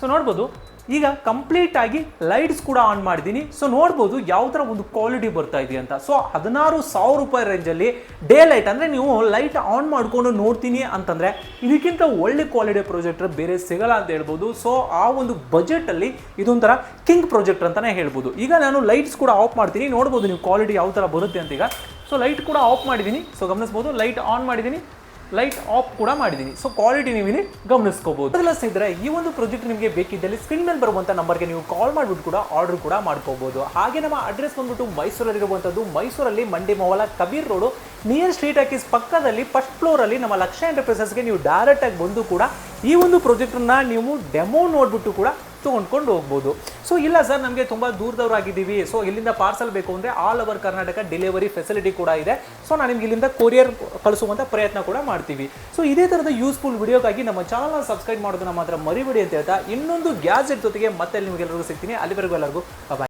ಸೊ ನೋಡ್ಬೋದು. ಈಗ ಕಂಪ್ಲೀಟ್ ಆಗಿ ಲೈಟ್ಸ್ ಕೂಡ ಆನ್ ಮಾಡಿದ್ದೀನಿ. ಸೊ ನೋಡ್ಬೋದು ಯಾವ ಥರ ಒಂದು ಕ್ವಾಲಿಟಿ ಬರ್ತಾ ಇದೆ ಅಂತ. ಸೊ ಹದಿನಾರು ಸಾವಿರ ರೂಪಾಯಿ ರೇಂಜಲ್ಲಿ ಡೇ ಲೈಟ್ ಅಂದರೆ ನೀವು ಲೈಟ್ ಆನ್ ಮಾಡಿಕೊಂಡು ನೋಡ್ತೀನಿ ಅಂತಂದರೆ ಇದಕ್ಕಿಂತ ಒಳ್ಳೆ ಕ್ವಾಲಿಟಿ ಪ್ರಾಜೆಕ್ಟರ್ ಬೇರೆ ಸಿಗಲ್ಲ ಅಂತ ಹೇಳ್ಬೋದು. ಸೊ ಆ ಒಂದು ಬಜೆಟಲ್ಲಿ ಇದೊಂಥರ ಕಿಂಗ್ ಪ್ರಾಜೆಕ್ಟ್ ಅಂತಲೇ ಹೇಳ್ಬೋದು. ಈಗ ನಾನು ಲೈಟ್ಸ್ ಕೂಡ ಆಫ್ ಮಾಡ್ತೀನಿ. ನೋಡ್ಬೋದು ನೀವು ಕ್ವಾಲಿಟಿ ಯಾವ ಥರ ಬರುತ್ತೆ ಅಂತ ಈಗ. ಸೊ ಲೈಟ್ ಕೂಡ ಆಫ್ ಮಾಡಿದ್ದೀನಿ. ಸೊ ಗಮನಿಸ್ಬೋದು ಲೈಟ್ ಆನ್ ಮಾಡಿದ್ದೀನಿ. ಲೈಟ್ ಆಫ್ ಕೂಡ ಮಾಡಿದ್ದೀನಿ ಸೊ ಕ್ವಾಲಿಟಿ ನೀವು ಇಲ್ಲಿ ಗಮನಿಸ್ಕೋಬಹುದು ಅದೆಲ್ಲ ಸ್ನೇಹಿತರೆ, ಈ ಒಂದು ಪ್ರಾಜೆಕ್ಟ್ ನಿಮಗೆ ಬೇಕಿದ್ದಲ್ಲಿ ಸ್ಕ್ರೀನ್ ಮೇಲೆ ಬರುವಂತ ನಂಬರ್ಗೆ ನೀವು ಕಾಲ್ ಮಾಡಿಬಿಟ್ಟು ಕೂಡ ಆರ್ಡರ್ ಕೂಡ ಮಾಡ್ಕೋಬಹುದು ಹಾಗೆ ನಮ್ಮ ಅಡ್ರೆಸ್ ಬಂದ್ಬಿಟ್ಟು ಮೈಸೂರಲ್ಲಿರುವಂಥದ್ದು ಮೈಸೂರಲ್ಲಿ Mandi Mohalla Kabir road near street ಹಾಕಿಸ್ ಪಕ್ಕದಲ್ಲಿ ಫಸ್ಟ್ ಫ್ಲೋರಲ್ಲಿ ನಮ್ಮ ಲಕ್ಷ ಎಂಟರ್ಪ್ರೈಸಸ್ಗೆ ನೀವು ಡೈರೆಕ್ಟ್ ಆಗಿ ಬಂದು ಕೂಡ ಈ ಒಂದು ಪ್ರಾಜೆಕ್ಟ್ ನೀವು ಡೆಮೋ ನೋಡ್ಬಿಟ್ಟು ಕೂಡ ತೊಗೊಂಡ್ಕೊಂಡು ಹೋಗ್ಬೋದು. ಸೊ ಇಲ್ಲ ಸರ್, ನಮಗೆ ತುಂಬ ದೂರದವರಾಗಿದ್ದೀವಿ. ಸೊ ಇಲ್ಲಿಂದ ಪಾರ್ಸಲ್ ಬೇಕು ಅಂದರೆ all over Karnataka delivery facility ಕೂಡ ಇದೆ. ಸೊ ನಾನು ನಿಮ್ಗೆ ಇಲ್ಲಿಂದ ಕೊರಿಯರ್ ಕಳಿಸುವಂಥ ಪ್ರಯತ್ನ ಕೂಡ ಮಾಡ್ತೀವಿ. ಸೊ ಇದೇ ಥರದ ಯೂಸ್ಫುಲ್ ವಿಡಿಯೋಗಾಗಿ ನಮ್ಮ ಚಾನಲ್ನ ಸಬ್ಸ್ಕ್ರೈಬ್ ಮಾಡೋದನ್ನ ಮಾತ್ರ ಮರಿಬೇಡಿ ಅಂತ ಹೇಳ್ತಾ ಇನ್ನೊಂದು ಗ್ಯಾಜೆಟ್ ಜೊತೆಗೆ ಮತ್ತೆ ನಿಮಗೆಲ್ಲರಿಗೂ ಸಿಗ್ತೀನಿ. ಅಲ್ಲಿವರೆಗೂ ಎಲ್ಲರಿಗೂ ಬಾಯ್